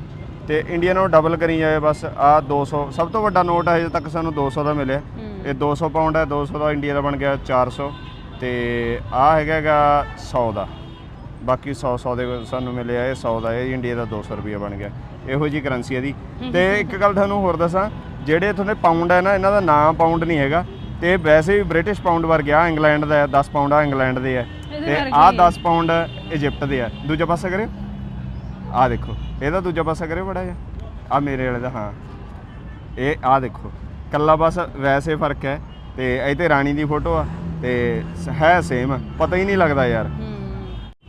ਤੇ ਇੰਡੀਅਨ ਨੂੰ ਡਬਲ ਕਰੀ ਜਾਏ ਬਸ ਆ 200 ਸਭ ਤੋਂ ਵੱਡਾ ਨੋਟ ਹੈ ਹਜੇ ਤੱਕ ਸਾਨੂੰ 200 ਦਾ ਮਿਲਿਆ। ਇਹ 200 ਪਾਉਂਡ ਹੈ 200 ਦਾ ਇੰਡੀਆ ਦਾ ਬਣ ਗਿਆ 400 ਤੇ ਆ ਹੈਗਾ 100 ਦਾ। ਬਾਕੀ 100 100 ਦੇ ਸਾਨੂੰ ਮਿਲਿਆ ਇਹ 100 ਦਾ ਇਹ ਇੰਡੀਆ ਦਾ 200 ਰੁਪਏ ਬਣ ਗਿਆ। ਇਹੋ ਜੀ ਕਰੰਸੀ ਹੈ ਦੀ ਤੇ ਇੱਕ ਗੱਲ ਤੁਹਾਨੂੰ ਹੋਰ ਦੱਸਾਂ ਜਿਹੜੇ ਇਥੋਂ ਦੇ ਪਾਉਂਡ ਹੈ ਨਾ ਇਹਨਾਂ ਦਾ ਨਾਮ ਪਾਉਂਡ ਨਹੀਂ ਹੈਗਾ। ਤੇ ਵੈਸੇ ਵੀ ਬ੍ਰਿਟਿਸ਼ ਪਾਉਂਡ ਵਰਗਾ ਆ ਇੰਗਲੈਂਡ ਦਾ ਹੈ 10 ਪਾਉਂਡ ਆ ਇੰਗਲੈਂਡ ਦੇ ਹੈ। ਇਹਦੇ ਤੇ ਆ ਹੀ 10 ਪਾਉਂਡ ਇਜਿਪਟ ਦੇ ਆ। ਦੂਜਾ ਪਾਸਾ ਕਰਿਓ। ਆ ਦੇਖੋ ਇਹਦਾ ਦੂਜਾ ਪਾਸਾ ਕਰਿਓ ਬੜਾ ਜਿਹਾ। ਆ ਮੇਰੇ ਵਾਲੇ ਦਾ ਹਾਂ। ਇਹ ਆ ਦੇਖੋ ਕੱਲਾ ਬਸ ਵੈਸੇ ਫ਼ਰਕ ਹੈ। ਤੇ ਇਹ ਤੇ ਰਾਣੀ ਦੀ ਫੋਟੋ ਆ। ਤੇ ਹੈ ਸੇਮ ਪਤਾ ਹੀ ਨਹੀਂ ਲੱਗਦਾ ਯਾਰ।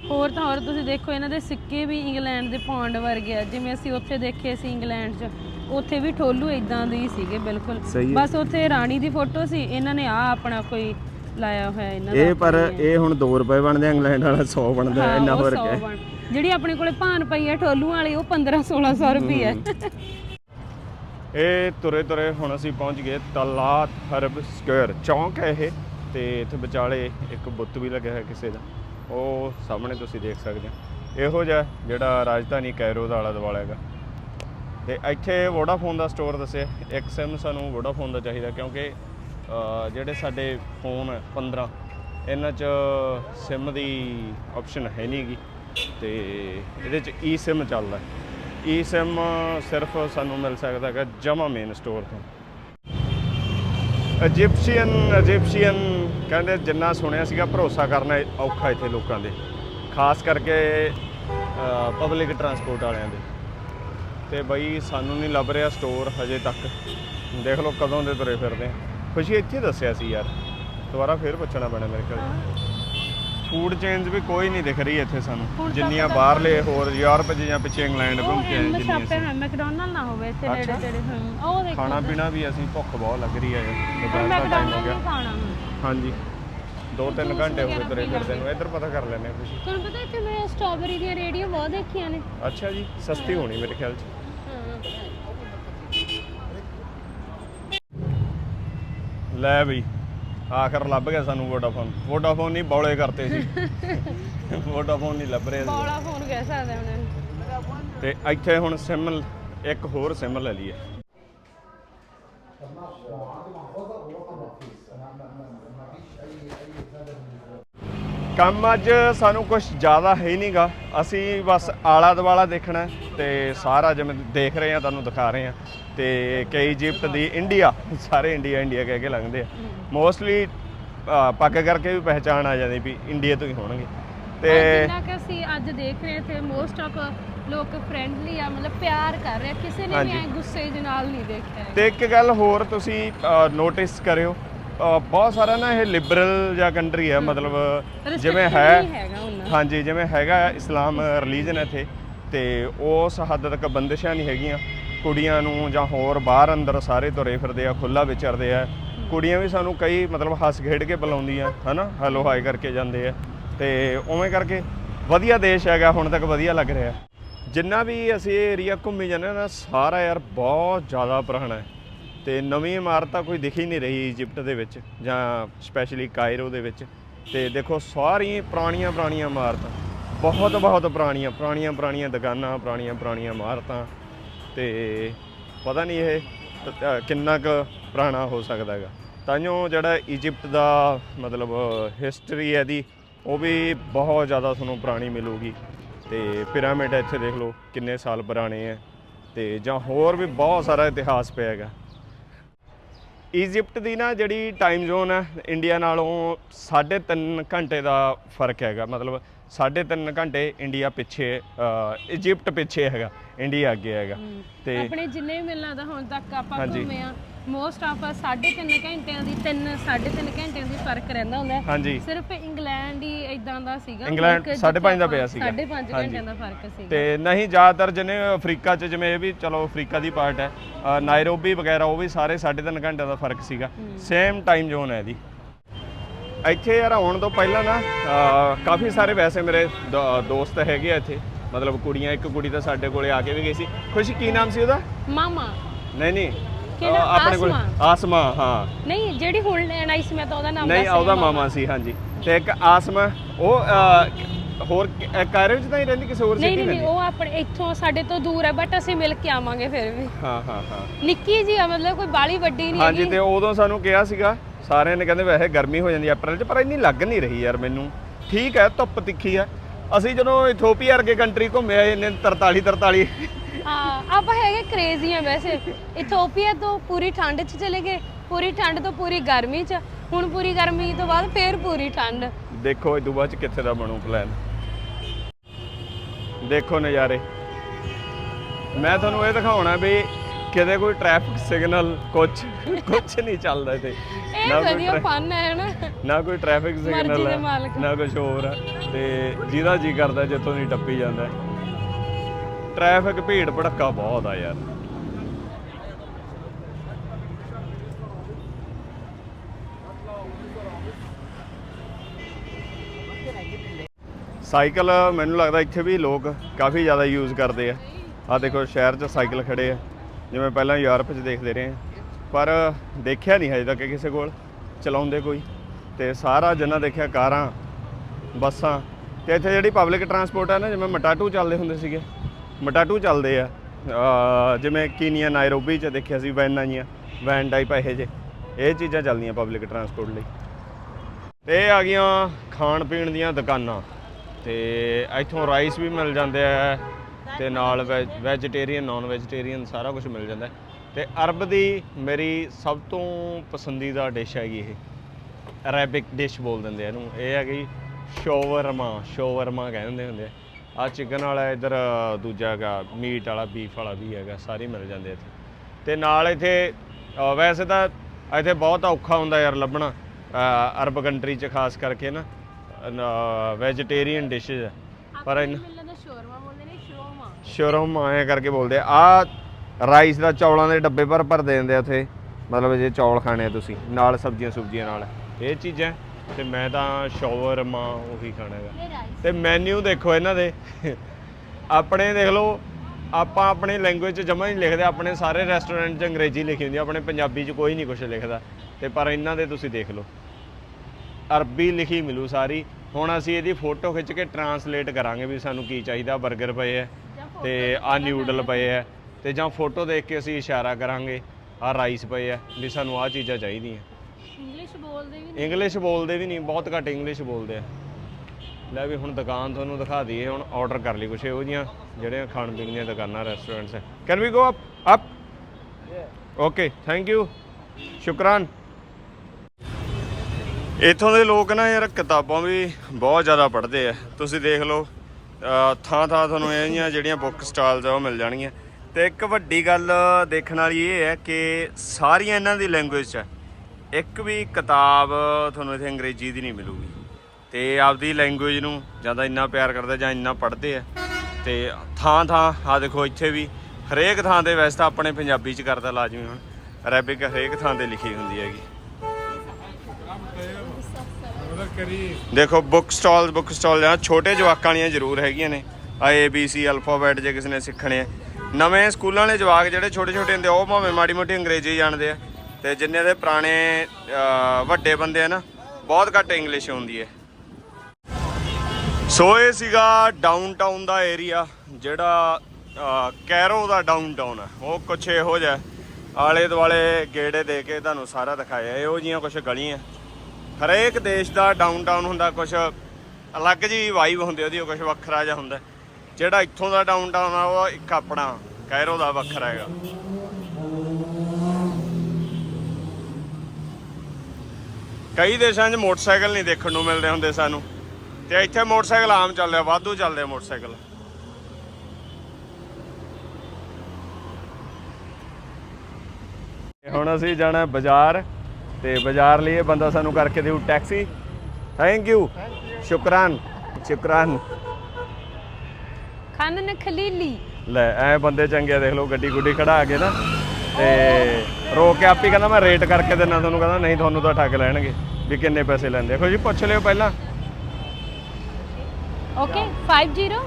ਹੋਰ ਤਾਂ ਹੋਰ ਤੁਸੀਂ ਦੇਖੋ ਇਹਨਾਂ ਦੇ ਸਿੱਕੇ ਵੀ ਇੰਗਲੈਂਡ ਦੇ ਪੌਂਡ ਵਰਗੇ ਆ। ਜਿਵੇਂ ਅਸੀਂ ਉੱਥੇ ਦੇਖੇ ਸੀ ਇੰਗਲੈਂਡ 'ਚ ਉੱਥੇ ਵੀ ਠੋਲੂ ਇਦਾਂ ਦੇ ਹੀ ਸੀਗੇ ਬਿਲਕੁਲ। ਸਹੀ ਹੈ। ਬਸ ਉੱਥੇ ਰਾਣੀ ਦੀ ਫੋਟੋ ਸੀ ਇਹਨਾਂ ਨੇ ਆ ਆਪਣਾ ਕੋਈ ਲਾਇਆ ਹੋਇਆ ਇਹਨਾਂ ਦਾ ਇਹ ਪਰ ਇਹ ਹੁਣ 2 ਰੁਪਏ ਬਣਦੇ ਆ, ਇੰਗਲੈਂਡ ਵਾਲਾ 100 ਬਣਦਾ ਹੈ, ਹਾਂ, ਇੰਨਾ ਉਹ ਫ਼ਰਕ ਸੌ ਹੈ। ਬਣ- ਜਿਹੜੀ ਆਪਣੇ ਕੋਲੇ ਭਾਨ ਪਈ ਹੈ ਠੋਲੂ ਵਾਲੀ ਉਹ 15 1600 ਰੁਪਏ ਹੈ। ਇਹ ਤੁਰੇ ਤੁਰੇ ਹੁਣ ਅਸੀਂ ਪਹੁੰਚ ਗਏ ਤਲਾਤ ਹਰਬ ਸਕੁਅਰ ਚੌਂਕ ਹੈ ਇਹ ਤੇ ਇੱਥੇ ਵਿਚਾਲੇ ਇੱਕ ਬੁੱਤ ਵੀ ਲੱਗਿਆ ਹੈ ਕਿਸੇ ਦਾ। ਉਹ ਸਾਹਮਣੇ ਤੁਸੀਂ ਦੇਖ ਸਕਦੇ ਹੋ। ਇਹੋ ਜਿਹਾ ਜਿਹੜਾ ਰਾਜਧਾਨੀ ਕੈਰੋ ਦਾ ਆਲਾ ਦੁਆਲਾ ਹੈਗਾ। ਤੇ ਇੱਥੇ ਵੋਡਾਫੋਨ ਦਾ ਸਟੋਰ ਦੱਸਿਆ। ਇੱਕ ਸਿਮ ਸਾਨੂੰ ਵੋਡਾਫੋਨ ਦਾ ਚਾਹੀਦਾ ਕਿਉਂਕਿ ਜਿਹੜੇ ਸਾਡੇ ਫੋਨ 15 ਇਹਨਾਂ 'ਚ ਸਿਮ ਦੀ ਆਪਸ਼ਨ ਹੈ ਨਹੀਂਗੀ ਤੇ ਇਹਦੇ 'ਚ ਈ ਸਿਮ ਚੱਲਦਾ। ਈ ਸਿਮ ਸਿਰਫ ਸਾਨੂੰ ਮਿਲ ਸਕਦਾ ਹੈਗਾ ਜਮਾ ਮੇਨ ਸਟੋਰ ਤੋਂ। ਇਜਿਪਸ਼ੀਅਨ ਇਜਿਪਸ਼ੀਅਨ ਕਹਿੰਦੇ ਜਿੰਨਾ ਸੁਣਿਆ ਸੀਗਾ ਭਰੋਸਾ ਕਰਨਾ ਔਖਾ ਇੱਥੇ ਲੋਕਾਂ ਦੇ ਖਾਸ ਕਰਕੇ ਪਬਲਿਕ ਟਰਾਂਸਪੋਰਟ ਵਾਲਿਆਂ ਦੇ। ਤੇ ਬਈ ਸਾਨੂੰ ਨਹੀਂ ਲੱਭ ਰਿਹਾ ਸਟੋਰ ਹਜੇ ਤੱਕ। ਦੇਖ ਲਓ ਕਦੋਂ ਦੇ ਤੁਰੇ ਫਿਰਦੇ ਆ। ਖੁਸ਼ੀ ਇੱਥੇ ਦੱਸਿਆ ਸੀ ਯਾਰ। ਦੁਬਾਰਾ ਫੇਰ ਪੁੱਛਣਾ ਪੈਣਾ ਮੇਰੇ ਕੋਲ ਫੂਡ ਚੇਨਸ ਵੀ ਕੋਈ ਨਹੀਂ ਦਿਖ ਰਹੀ ਇੱਥੇ ਸਾਨੂੰ। ਜਿੰਨੀਆਂ ਬਾਹਰਲੇ ਹੋਰ ਯੂਰਪ ਜਾਂ ਪਿੱਛੇ ਇੰਗਲੈਂਡ ਘੁੰਮ ਕੇ ਆਏ ਜਿੰਨੀਆਂ ਸੀ। ਮੈਕਡੋਨਲਡ ਨਾ ਹੋਵੇ ਇੱਥੇ ਨੇੜੇ। ਤੇੜੇ। ਉਹ ਦੇਖੋ। ਖਾਣਾ ਪੀਣਾ ਵੀ ਅਸੀਂ ਭੁੱਖ ਬਹੁਤ ਲੱਗ ਰਹੀ ਹੈ। ਦੁਪਹਿਰ ਦਾ ਟਾਈਮ ਹੋ ਮੈਕਡੋਨਲਡ ਗਿਆ। ਨਹੀਂ ਖਾਣਾ। ਹਾਂਜੀ। 2-3 ਜੂਸ ਘੰਟੇ ਹੋ ਗਏ ਤੁਰੇ ਫਿਰਦੇ ਨੂੰ। ਇੱਧਰ ਪਤਾ ਕਰ ਲੈਣੇ ਖੁਸ਼ੀ ਤੁਹਾਨੂੰ ਪਤਾ ਇੱਥੇ ਮੈਂ ਸਟ੍ਰਾਬੇਰੀ ਦੀਆਂ ਰੇੜੀਆਂ ਬਹੁਤ ਦੇਖੀਆਂ ਨੇ। ਅੱਛਾ ਜੀ ਸਸਤੀ ਹੋਣੀ ਮੇਰੇ ਖਿਆਲ 'ਚ। ਲੈ ਬਈ ਆਖਰ ਲੱਭ ਗਿਆ ਸਾਨੂੰ ਵੋਡਾਫੋਨ ਵੋਡਾਫੋਨ ਨਹੀਂ ਬੌਲੇ ਕਰਤੇ ਸੀ। ਵੋਡਾਫੋਨ ਨਹੀਂ ਲੱਭ ਰਿਹਾ ਸੀ। ਬੌਲਾ ਫੋਨ ਕਹਿ ਸਕਦੇ ਹਾਂ ਉਹਨੇ। ਤੇ ਇੱਥੇ ਹੁਣ ਸਿਮ ਇੱਕ ਹੋਰ ਸਿਮ ਲੈ ਲਈਏ। ਕੰਮ ਅੱਜ ਸਾਨੂੰ ਕੁਝ ਜ਼ਿਆਦਾ ਹੈ ਨਹੀਂਗਾ। ਅਸੀਂ ਬਸ ਆਲਾ ਦਵਾਲਾ ਦੇਖਣਾ ਤੇ ਸਾਰਾ ਜਿਵੇਂ ਦੇਖ ਰਹੇ ਆ ਤੁਹਾਨੂੰ ਦਿਖਾ ਰਹੇ ਆ ਤੇ ਕਈ ਇਜਿਪਟ ਦੀ ਇੰਡੀਆ ਸਾਰੇ ਇੰਡੀਆ ਇੰਡੀਆ ਕਹਿ ਕੇ ਲੰਘਦੇ ਆ। ਮੋਸਟਲੀ ਪੱਗ ਕਰਕੇ ਵੀ ਪਹਿਚਾਣ ਆ ਜਾਂਦੀ ਵੀ ਇੰਡੀਆ ਤੋਂ ਹੀ ਹੋਣਗੇ। ਤੇ ਜਿੰਨਾ ਕਿ ਅਸੀਂ ਅੱਜ ਦੇਖ ਰਹੇ ਤੇ ਮੋਸਟ ਆਫ ਲੋਕ ਫ੍ਰੈਂਡਲੀ ਆ ਮਤਲਬ ਪਿਆਰ ਕਰ ਰਹੇ ਕਿਸੇ ਨੇ ਵੀ ਗੁੱਸੇ ਦੇ ਨਾਲ ਨਹੀਂ ਦੇਖਿਆ ਹੈ। ਤੇ ਇੱਕ ਗੱਲ ਹੋਰ ਤੁਸੀਂ ਨੋਟਿਸ ਕਰਿਓ ਬਹੁਤ ਸਾਰਾ ਨਾ ਇਹ ਲਿਬਰਲ ਜਾਂ ਕੰਟਰੀ ਹੈ ਮਤਲਬ ਜਿਵੇਂ ਹੈ ਹਾਂਜੀ ਜਿਵੇਂ ਹੈਗਾ ਇਸਲਾਮ ਰਿਲੀਜਨ ਇੱਥੇ ਤੇ ਉਸ ਹੱਦ ਤੱਕ ਬੰਦਿਸ਼ਾਂ ਨਹੀਂ ਹੈਗੀਆਂ। ਕੁੜੀਆਂ ਨੂੰ ਜਾਂ ਹੋਰ ਬਾਹਰ ਅੰਦਰ ਸਾਰੇ ਤੁਰੇ ਫਿਰਦੇ ਆ ਖੁੱਲਾ ਵਿਚਰਦੇ ਆ। ਕੁੜੀਆਂ ਵੀ ਸਾਨੂੰ ਕਈ ਮਤਲਬ ਹੱਸ ਖੇਡ ਕੇ ਬੁਲਾਉਂਦੀਆਂ ਹਨਾ? ਹੈਲੋ ਹਾਈ ਕਰਕੇ ਜਾਂਦੇ ਆ। ਤੇ ਉਵੇਂ ਕਰਕੇ ਵਧੀਆ ਦੇਸ਼ ਹੈਗਾ ਹੁਣ ਤੱਕ ਵਧੀਆ ਲੱਗ ਰਿਹਾ। ਜਿੰਨਾ ਵੀ ਅਸੀਂ ਏਰੀਆ ਘੁੰਮੀ ਜਾਂਦੇ ਨਾ ਸਾਰਾ ਯਾਰ ਬਹੁਤ ਜ਼ਿਆਦਾ ਪੁਰਾਣਾ ਹੈ। ਤੇ ਨਵੀਂ ਇਮਾਰਤਾਂ ਕੋਈ ਦਿਖ ਹੀ ਨਹੀਂ ਰਹੀ ਇਜਿਪਟ ਦੇ ਵਿੱਚ ਜਾਂ ਸਪੈਸ਼ਲੀ ਕਾਇਰੋ ਦੇ ਵਿੱਚ। ਤੇ ਦੇਖੋ ਸਾਰੀਆਂ ਪੁਰਾਣੀਆਂ ਪੁਰਾਣੀਆਂ ਇਮਾਰਤਾਂ, ਬਹੁਤ ਬਹੁਤ ਪੁਰਾਣੀਆਂ ਪੁਰਾਣੀਆਂ ਪੁਰਾਣੀਆਂ ਦੁਕਾਨਾਂ, ਪੁਰਾਣੀਆਂ ਪੁਰਾਣੀਆਂ ਇਮਾਰਤਾਂ। ਤੇ ਪਤਾ ਨਹੀਂ ਇਹ ਕਿੰਨਾ ਕੁ ਪੁਰਾਣਾ ਹੋ ਸਕਦਾ ਹੈਗਾ। ਤਾਂਯੋ ਜਿਹੜਾ ਇਜਿਪਟ ਦਾ ਮਤਲਬ ਹਿਸਟਰੀ ਹੈ ਦੀ ਉਹ ਵੀ ਬਹੁਤ ਜ਼ਿਆਦਾ ਤੁਹਾਨੂੰ ਪੁਰਾਣੀ ਮਿਲੂਗੀ। ਤੇ ਪਿਰਾਮਿਡ ਇੱਥੇ ਦੇਖ ਲਓ ਕਿੰਨੇ ਸਾਲ ਪੁਰਾਣੇ ਹੈ। ਤੇ ਜਾਂ ਹੋਰ ਵੀ ਬਹੁਤ ਸਾਰਾ ਇਤਿਹਾਸ ਪਿਆ ਹੈਗਾ। ਇਜਿਪਟ ਦੀ ਨਾ ਜਿਹੜੀ ਟਾਈਮ ਜ਼ੋਨ ਹੈ ਇੰਡੀਆ ਨਾਲੋਂ 3.5 ਘੰਟੇ ਦਾ ਫ਼ਰਕ ਹੈਗਾ। ਮਤਲਬ 3.5 ਘੰਟੇ ਇੰਡੀਆ ਪਿੱਛੇ ਅ, ਇਜਿਪਟ ਪਿੱਛੇ ਹੈਗਾ ਇੰਡੀਆ ਅੱਗੇ ਹੈਗਾ ਤੇ ਆਪਣੇ ਜਿੰਨੇ ਵੀ ਮਿਲਣਾ ਦਾ ਹੁਣ ਤੱਕ ਆਪਾਂ ਹਾਂਜੀ। ਘੁੰਮੇ ਆ ਮੋਸਟ ਆਫ 3.5 ਘੰਟਿਆਂ ਦੀ 3 3.5 ਘੰਟਿਆਂ ਦੀ ਫ਼ਰਕ ਰਹਿੰਦਾ ਹੁੰਦਾ ਹੈ। ਹਾਂਜੀ ਸਿਰਫ ਇੰਗਲੈਂਡ ਹੀ ਇਦਾਂ ਦਾ ਸੀਗਾ ਇੰਗਲੈਂਡ ਇੱਕ ਸਾਢੇ ਪੰਜ ਦਾ ਜਿੱਥੇ ਪਿਆ ਸੀਗਾ। ਸਾਢੇ ਪੰਜ ਹਾਂਜੀ। ਘੰਟਿਆਂ ਦਾ ਫ਼ਰਕ ਸੀਗਾ ਤੇ ਨਹੀਂ ਜ਼ਿਆਦਾਤਰ ਜਿਹਨੇ ਅਫਰੀਕਾ 'ਚ ਜਿਵੇਂ ਇਹ ਵੀ ਚਲੋ ਅਫਰੀਕਾ ਦੀ ਪਾਰਟ ਹੈ ਅ, ਨਾਇਰੋਬੀ ਵਗੈਰਾ ਉਹ ਵੀ ਸਾਰੇ 3.5 ਘੰਟਿਆਂ ਦਾ ਫ਼ਰਕ ਸੀਗਾ ਸੇਮ ਟਾਈਮ ਜ਼ੋਨ ਹੈ ਇਹਦੀ ਇੱਥੇ ਯਾਰ ਆਉਣ ਤੋਂ ਪਹਿਲਾਂ ਨਾ ਕਾਫੀ ਸਾਰੇ ਵੈਸੇ ਮੇਰੇ ਦੋ- ਦੋਸਤ ਹੈਗੇ ਆ ਇੱਥੇ। ਮਤਲਬ ਕੁੜੀਆਂ ਇੱਕ ਕੁੜੀ ਤਾਂ ਸਾਡੇ ਕੋਲੇ ਆ ਕੇ ਵੀ ਗਈ ਸੀ। ਖੁਸ਼ੀ ਕੀ ਨਾਮ ਸੀ ਉਹਦਾ? ਮਾਮਾ। ਨਹੀਂ ਨਹੀਂ। ਕਿਹੜਾ? ਅ, ਆਪਣੇ ਕੋਲ ਆਸਮਾ। ਆਸਮਾ ਹਾਂ। ਨਹੀਂ ਜਿਹੜੀ ਹੁਣ ਲੈਣ ਆਈ ਸੀ ਮੈਂ ਤਾਂ ਉਹਦਾ ਨਾਮ ਨਹੀਂ ਦੱਸ ਉਹਦਾ ਹਾਂ, ਮਾਮਾ ਸੀ ਹਾਂਜੀ। ਤੇ ਇੱਕ ਆਸਮਾ ਉਹ ਹੋਰ ਕਾਇਰੋ 'ਚ ਤਾਂ ਹੀ ਰਹਿੰਦੀ ਕਿਸੇ ਹੋਰ ਨਹੀਂ ਸਿਟੀ ਨਹੀਂ ਨਹੀਂ ਰਹਿੰਦੀ ਉਹ ਆਪਣੇ ਇੱਥੋਂ ਸਾਡੇ ਤੋਂ ਦੂਰ ਹੈ ਬਟ ਅਸੀਂ ਮਿਲ ਕੇ ਆਵਾਂਗੇ ਫਿਰ ਵੀ। ਹਾਂ ਹਾਂ ਹਾਂ। ਨਿੱਕੀ ਜੀ ਆ ਮਤਲਬ ਕੋਈ ਬਾਲੀ ਵੱਡੀ ਨਹੀਂ ਹਾਂਜੀ ਹੈਗੀ। ਤੇ ਉਦੋਂ ਸਾਨੂੰ ਕਿਹਾ ਸੀਗਾ ਸਾਰਿਆਂ ਨੇ ਕਹਿੰਦੇ ਵੈਸੇ ਗਰਮੀ ਹੋ ਜਾਂਦੀ ਅਪ੍ਰੈਲ 'ਚ ਪਰ ਇੰਨੀ ਲੱਗ ਨਹੀਂ ਰਹੀ ਯਾਰ ਮੈਨੂੰ। ਠੀਕ ਹੈ ਧੁੱਪ ਤਿੱਖੀ ਹੈ। ਅਸੀਂ ਜਦੋਂ ਇਥੋਪੀਆ ਵਰਗੇ ਕੰਟਰੀ ਘੁੰਮੇ ਆਏ ਇੰਨੇ 43 43 ਹਾਂ ਆਪਾਂ ਹੈਗੇ ਕ੍ਰੇਜ਼ੀ ਆ ਵੈਸੇ। ਇਥੋਪੀਆ ਤੋਂ ਪੂਰੀ ਠੰਡ 'ਚ ਚਲੇ ਗਏ ਪੂਰੀ ਠੰਡ ਤੋਂ ਪੂਰੀ ਗਰਮੀ 'ਚ ਹੁਣ ਪੂਰੀ ਗਰਮੀ ਤੋਂ ਬਾਅਦ ਫੇਰ ਪੂਰੀ ਠੰਡ। ਦੇਖੋ ਇਦੋਂ ਬਾਅਦ 'ਚ ਕਿੱਥੇ ਦਾ ਬਣੂ ਪਲਾਨ ਦੇਖੋ ਨਜ਼ਾਰੇ। ਮੈਂ ਤੁਹਾਨੂੰ ਇਹ ਦਿਖਾਉਣਾ ਵੀ ਕਿਤੇ ਕੋਈ ਟ੍ਰੈਫਿਕ ਸਿਗਨਲ ਕੁਝ ਕੁਝ ਨਹੀਂ ਚੱਲਦਾ ਇੱਥੇ। ਇਹ ਨਾ ਕੋਈ ਵਧੀਆ ਫਨ ਹੈ ਨਾ ਨਾ ਕੋਈ ਟ੍ਰੈਫਿਕ ਸਿਗਨਲ ਹੈ। ਨਾ ਕੁਝ ਹੋਰ ਹੈ। ਤੇ ਜਿਹਦਾ ਜੀ ਕਰਦਾ ਜਿੱਥੋਂ ਦੀ ਟੱਪੀ ਜਾਂਦਾ। ਟ੍ਰੈਫਿਕ ਭੀੜ ਭੜੱਕਾ ਬਹੁਤ ਆ ਯਾਰ। ਸਾਈਕਲ ਮੈਨੂੰ ਲੱਗਦਾ ਇੱਥੇ ਵੀ ਲੋਕ ਕਾਫੀ ਜ਼ਿਆਦਾ ਯੂਜ਼ ਕਰਦੇ ਆ। ਆ ਦੇਖੋ ਸ਼ਹਿਰ 'ਚ ਸਾਈਕਲ ਖੜੇ ਆ। ਜਿਵੇਂ ਪਹਿਲਾਂ ਯੂਰਪ 'ਚ ਦੇਖਦੇ ਰਹੇ ਆ ਪਰ ਦੇਖਿਆ ਨਹੀਂ ਹਜੇ ਤੱਕ ਕਿਸੇ ਕੋਲ, ਚਲਾਉਂਦੇ ਕੋਈ। ਤੇ ਸਾਰਾ ਜਿੰਨਾ ਦੇਖਿਆ ਕਾਰਾਂ, ਬੱਸਾਂ, ਤੇ ਇੱਥੇ ਜਿਹੜੀ ਪਬਲਿਕ ਟਰਾਂਸਪੋਰਟ ਹੈ ਨਾ, ਜਿਵੇਂ ਮਟਾਟੂ ਚੱਲਦੇ ਹੁੰਦੇ ਸੀਗੇ। ਮਟਾਟੂ ਚੱਲਦੇ ਆ, ਅਹ, ਜਿਵੇਂ ਕੀਨੀਆ ਨਾਇਰੋਬੀ 'ਚ ਦੇਖਿਆ ਸੀ, ਵੈਨਾਂ ਜੀਆਂ ਵੈਨ ਟਾਈਪ ਇਹੋ ਜਿਹੇ ਇਹ ਚੀਜ਼ਾਂ ਚੱਲਦੀਆਂ ਪਬਲਿਕ ਟਰਾਂਸਪੋਰਟ ਲਈ। ਤੇ ਇਹ ਆ ਗਈਆਂ ਖਾਣ ਪੀਣ ਦੀਆਂ ਦੁਕਾਨਾਂ। ਤੇ ਇੱਥੋਂ ਰਾਈਸ ਵੀ ਮਿਲ ਜਾਂਦੇ ਆ ਤੇ ਨਾਲ ਵੈਜੀਟੇਰੀਅਨ ਨਾਨ ਵੈਜੀਟੇਰੀਅਨ ਸਾਰਾ ਕੁਝ ਮਿਲ ਜਾਂਦਾ। ਤੇ ਅਰਬ ਦੀ ਮੇਰੀ ਸਭ ਤੋਂ ਪਸੰਦੀਦਾ ਡਿਸ਼ ਹੈਗੀ ਇਹ। ਅਰੈਬਿਕ ਡਿਸ਼ ਬੋਲ ਦਿੰਦੇ ਆ ਇਹਨੂੰ। ਇਹ ਹੈਗੀ ਸ਼ੋਵਰਮਾ ਸ਼ੋਵਰਮਾ ਕਹਿੰਦੇ ਹੁੰਦੇ ਆ। ਆ ਚਿਕਨ ਵਾਲਾ ਇਧਰ ਦੂਜਾ ਹੈਗਾ ਮੀਟ ਵਾਲਾ ਬੀਫ ਵਾਲਾ ਵੀ ਹੈਗਾ ਸਾਰੇ ਮਿਲ ਜਾਂਦੇ ਇੱਥੇ। ਤੇ ਨਾਲ ਇੱਥੇ ਵੈਸੇ ਤਾਂ ਇੱਥੇ ਬਹੁਤ ਔਖਾ ਹੁੰਦਾ ਯਾਰ ਲੱਭਣਾ ਅਰਬ ਕੰਟਰੀ ਚ ਖਾਸ ਕਰਕੇ ਨਾ ਵੈਜੀਟੇਰੀਅਨ ਡਿਸ਼ਸ ਪਰ ਇਹਨਾਂ ਮਿਲਦਾ ਸ਼ੋਰਮਾ ਬੋਲਦੇ ਨੇ ਸ਼ੋਰਮਾ ਆਏ ਕਰਕੇ ਬੋਲਦੇ ਆ ਆਹ ਰਾਈਸ ਦਾ ਚੌਲਾਂ ਦੇ ਡੱਬੇ ਭਰ ਭਰ ਦੇ ਦਿੰਦੇ ਆ ਉੱਥੇ। ਮਤਲਬ ਜੇ ਚੌਲ ਖਾਣੇ ਆ ਤੁਸੀਂ ਨਾਲ ਸਬਜ਼ੀਆਂ ਸੁਬਜ਼ੀਆਂ ਨਾਲ। ਇਹ ਚੀਜ਼ਾਂ ਤੇ ਮੈਂ ਤਾਂ ਸ਼ਾਵਰਮਾ ਉਹੀ ਖਾਣਾ ਹੈਗਾ। ਤੇ ਮੈਨੂ ਦੇਖੋ ਇਹਨਾਂ ਦੇ। ਆਪਣੇ ਦੇਖ ਲਓ ਆਪਾਂ ਆਪਣੀ ਲੈਂਗੁਏਜ 'ਚ ਜਮਾ ਨਹੀਂ ਲਿਖਦੇ ਆਪਣੇ ਸਾਰੇ ਰੈਸਟੋਰੈਂਟ 'ਚ ਅੰਗਰੇਜ਼ੀ ਲਿਖੀ ਹੁੰਦੀ ਆ, ਆਪਣੇ ਪੰਜਾਬੀ 'ਚ ਕੋਈ ਨਹੀਂ ਕੁਝ ਲਿਖਦਾ। ਤੇ ਪਰ ਇਹਨਾਂ ਦੇ ਤੁਸੀਂ ਦੇਖ ਲਓ। ਅਰਬੀ ਲਿਖੀ ਮਿਲੂ ਸਾਰੀ। ਹੁਣ ਅਸੀਂ ਇਹਦੀ ਫੋਟੋ ਖਿੱਚ ਕੇ ਟਰਾਂਸਲੇਟ ਕਰਾਂਗੇ ਵੀ ਸਾਨੂੰ ਕੀ ਚਾਹੀਦਾ 버ਗਰ ਪਏ ਹੈ ਤੇ ਆ ਨਿਊਡਲ ਪਏ ਹੈ ਤੇ ਜਾਂ ਫੋਟੋ ਦੇਖ ਕੇ ਅਸੀਂ ਇਸ਼ਾਰਾ ਕਰਾਂਗੇ ਆ ਰਾਈਸ ਪਏ ਹੈ ਵੀ ਸਾਨੂੰ ਆ ਚੀਜ਼ਾਂ ਚਾਹੀਦੀਆਂ। ਇੰਗਲਿਸ਼ ਬੋਲਦੇ ਵੀ ਇੰਗਲਿਸ਼ ਬੋਲਦੇ ਵੀ ਨਹੀਂ ਬਹੁਤ ਘੱਟ ਇੰਗਲਿਸ਼ ਬੋਲਦੇ ਆ। ਲੈ ਵੀ ਹੁਣ ਦੁਕਾਨ ਤੁਹਾਨੂੰ ਦਿਖਾ ਦਈਏ ਹੁਣ ਆਰਡਰ ਕਰ ਲਈ ਕੁਛ ਇਹੋ ਜੀਆਂ ਜਿਹੜੀਆਂ ਖਾਣ ਪੀਣ ਦੀਆਂ ਦੁਕਾਨਾਂ ਰੈਸਟੋਰੈਂਟਸ ਹੈ can we go up up okay thank you ਸ਼ੁਕਰਾਨ। ਇੱਥੋਂ ਦੇ ਲੋਕ ਨਾ ਯਾਰ ਕਿਤਾਬਾਂ ਵੀ ਬਹੁਤ ਜ਼ਿਆਦਾ ਪੜ੍ਹਦੇ ਆ। ਤੁਸੀਂ ਦੇਖ ਲਓ ਥਾਂ ਥਾਂ ਤੁਹਾਨੂੰ ਇਹ ਜੀਆਂ ਜਿਹੜੀਆਂ ਬੁੱਕ ਸਟਾਲਸ ਆ ਉਹ ਮਿਲ ਜਾਣਗੀਆਂ। ਤੇ ਇੱਕ ਵੱਡੀ ਗੱਲ ਦੇਖਣ ਵਾਲੀ ਇਹ ਹੈ ਕਿ ਸਾਰੀਆਂ ਇਹਨਾਂ ਦੀ ਲੈਂਗੁਏਜ 'ਚ ਹੈ ਇੱਕ ਵੀ ਕਿਤਾਬ ਤੁਹਾਨੂੰ ਇੱਥੇ ਅੰਗਰੇਜ਼ੀ ਦੀ ਨਹੀਂ ਮਿਲੂਗੀ। ਤੇ ਆਪਦੀ ਲੈਂਗੁਏਜ ਨੂੰ ਜਾਂ ਤਾਂ ਇੰਨਾ ਪਿਆਰ ਕਰਦੇ ਜਾਂ ਇੰਨਾ ਪੜ੍ਹਦੇ ਆ। ਤੇ ਥਾਂ ਥਾਂ ਆ ਦੇਖੋ ਇੱਥੇ ਵੀ ਹਰੇਕ ਥਾਂ ਤੇ ਵੈਸੇ ਤਾਂ ਆਪਣੇ ਪੰਜਾਬੀ 'ਚ ਕਰਦਾ ਲਾਜ਼ਮੀ ਹੁਣ। ਅਰੈਬਿਕ ਹਰੇਕ ਥਾਂ ਤੇ ਲਿਖੀ ਹੁੰਦੀ ਹੈਗੀ। ਦੇਖੋ ਬੁੱਕ ਸਟਾਲ ਬੁੱਕ ਸਟਾਲ ਜਾਂ ਛੋਟੇ ਜਵਾਕਾਂ ਵਾਲੀਆਂ ਜ਼ਰੂਰ ਹੈਗੀਆਂ ਨੇ। ਆ ਏ ਬੀ ਸੀ ਅਲਫਾਬੈਟ ਜੇ ਕਿਸੇ ਨੇ ਸਿੱਖਣੇ ਆ। ਨਵੇਂ ਸਕੂਲਾਂ ਵਾਲੇ ਜਵਾਕ ਜਿਹੜੇ ਛੋਟੇ ਛੋਟੇ ਹੁੰਦੇ ਆ, ਉਹ ਭਾਵੇਂ ਮਾੜੀ ਮੋਟੀ ਅੰਗਰੇਜ਼ੀ ਜਾਣਦੇ ਆ। ਤੇ ਜਿੰਨੇ ਦੇ ਪੁਰਾਣੇ ਵੱਡੇ ਬੰਦੇ ਆ ਨਾ ਬਹੁਤ ਘੱਟ ਇੰਗਲਿਸ਼ ਆਉਂਦੀ ਹੈ। ਸੋ ਇਹ ਸੀਗਾ ਡਾਊਨਟਾਊਨ ਦਾ ਏਰੀਆ ਜਿਹੜਾ ਕੈਰੋ ਦਾ ਡਾਊਨਟਾਊਨ ਹੈ ਉਹ ਕੁਛ ਇਹੋ ਜਿਹਾ ਆਲੇ ਦੁਆਲੇ ਗੇੜੇ ਦੇ ਕੇ ਤੁਹਾਨੂੰ ਸਾਰਾ ਦਿਖਾਇਆ। ਇਹੋ ਜੀਆਂ ਕੁਛ ਗਲੀਆਂ। ਹਰੇਕ ਦੇਸ਼ ਦਾ ਡਾਊਨਟਾਊਨ ਹੁੰਦਾ, ਕੁਛ ਅਲੱਗ ਜੀ ਵਾਈਬ ਹੁੰਦੀ ਉਹਦੀ ਕੁਛ ਵੱਖਰਾ ਜਿਹਾ ਹੁੰਦਾ। ਜਿਹੜਾ ਇੱਥੋਂ ਦਾ ਡਾਊਨਟਾਊਨ ਆ, ਉਹ ਇੱਕ ਆਪਣਾ ਕੈਰੋ ਦਾ ਵੱਖਰਾ ਹੈਗਾ। ਕਈ ਦੇਸ਼ਾਂ 'ਚ ਮੋਟਰਸਾਈਕਲ ਨਹੀਂ ਦੇਖਣ ਨੂੰ ਮਿਲਦੇ ਹੁੰਦੇ ਸਾਨੂੰ। ਤੇ ਇੱਥੇ ਮੋਟਰਸਾਈਕਲ ਆਮ ਚੱਲਦੇ ਆ, ਵਾਧੂ ਚੱਲਦੇ ਆ ਮੋਟਰਸਾਈਕਲ। ਹੁਣ ਅਸੀਂ ਜਾਣਾ ਬਾਜ਼ਾਰ। ਤੇ ਬਾਜ਼ਾਰ ਲਈ ਇਹ ਬੰਦਾ ਸਾਨੂੰ ਕਰਕੇ ਦੇਊ ਟੈਕਸੀ। ਥੈਂਕ ਯੂ ਸ਼ੁਕਰਾਨ। ਸ਼ੁਕਰਾਨ। Khan Khalili. ਲੈ ਐ ਬੰਦੇ ਚੰਗੇ ਦੇਖ ਲਓ ਗੱਡੀ ਗੁੱਡੀ ਖੜਾ ਕੇ ਨਾ ਤੇ ਰੋਕ ਕੇ ਆਪੀ ਕਹਿੰਦਾ ਮੈਂ ਰੇਟ ਕਰਕੇ ਦਿੰਦਾ ਤੁਹਾਨੂੰ ਕਹਿੰਦਾ ਨਹੀਂ ਤੁਹਾਨੂੰ ਤਾਂ ਠੱਗ ਲੈਣਗੇ ਵੀ ਕਿੰਨੇ ਪੈਸੇ ਲੈਂਦੇ ਦੇਖੋ ਜੀ ਪੁੱਛ ਲਿਓ ਪਹਿਲਾਂ। ਓਕੇ 50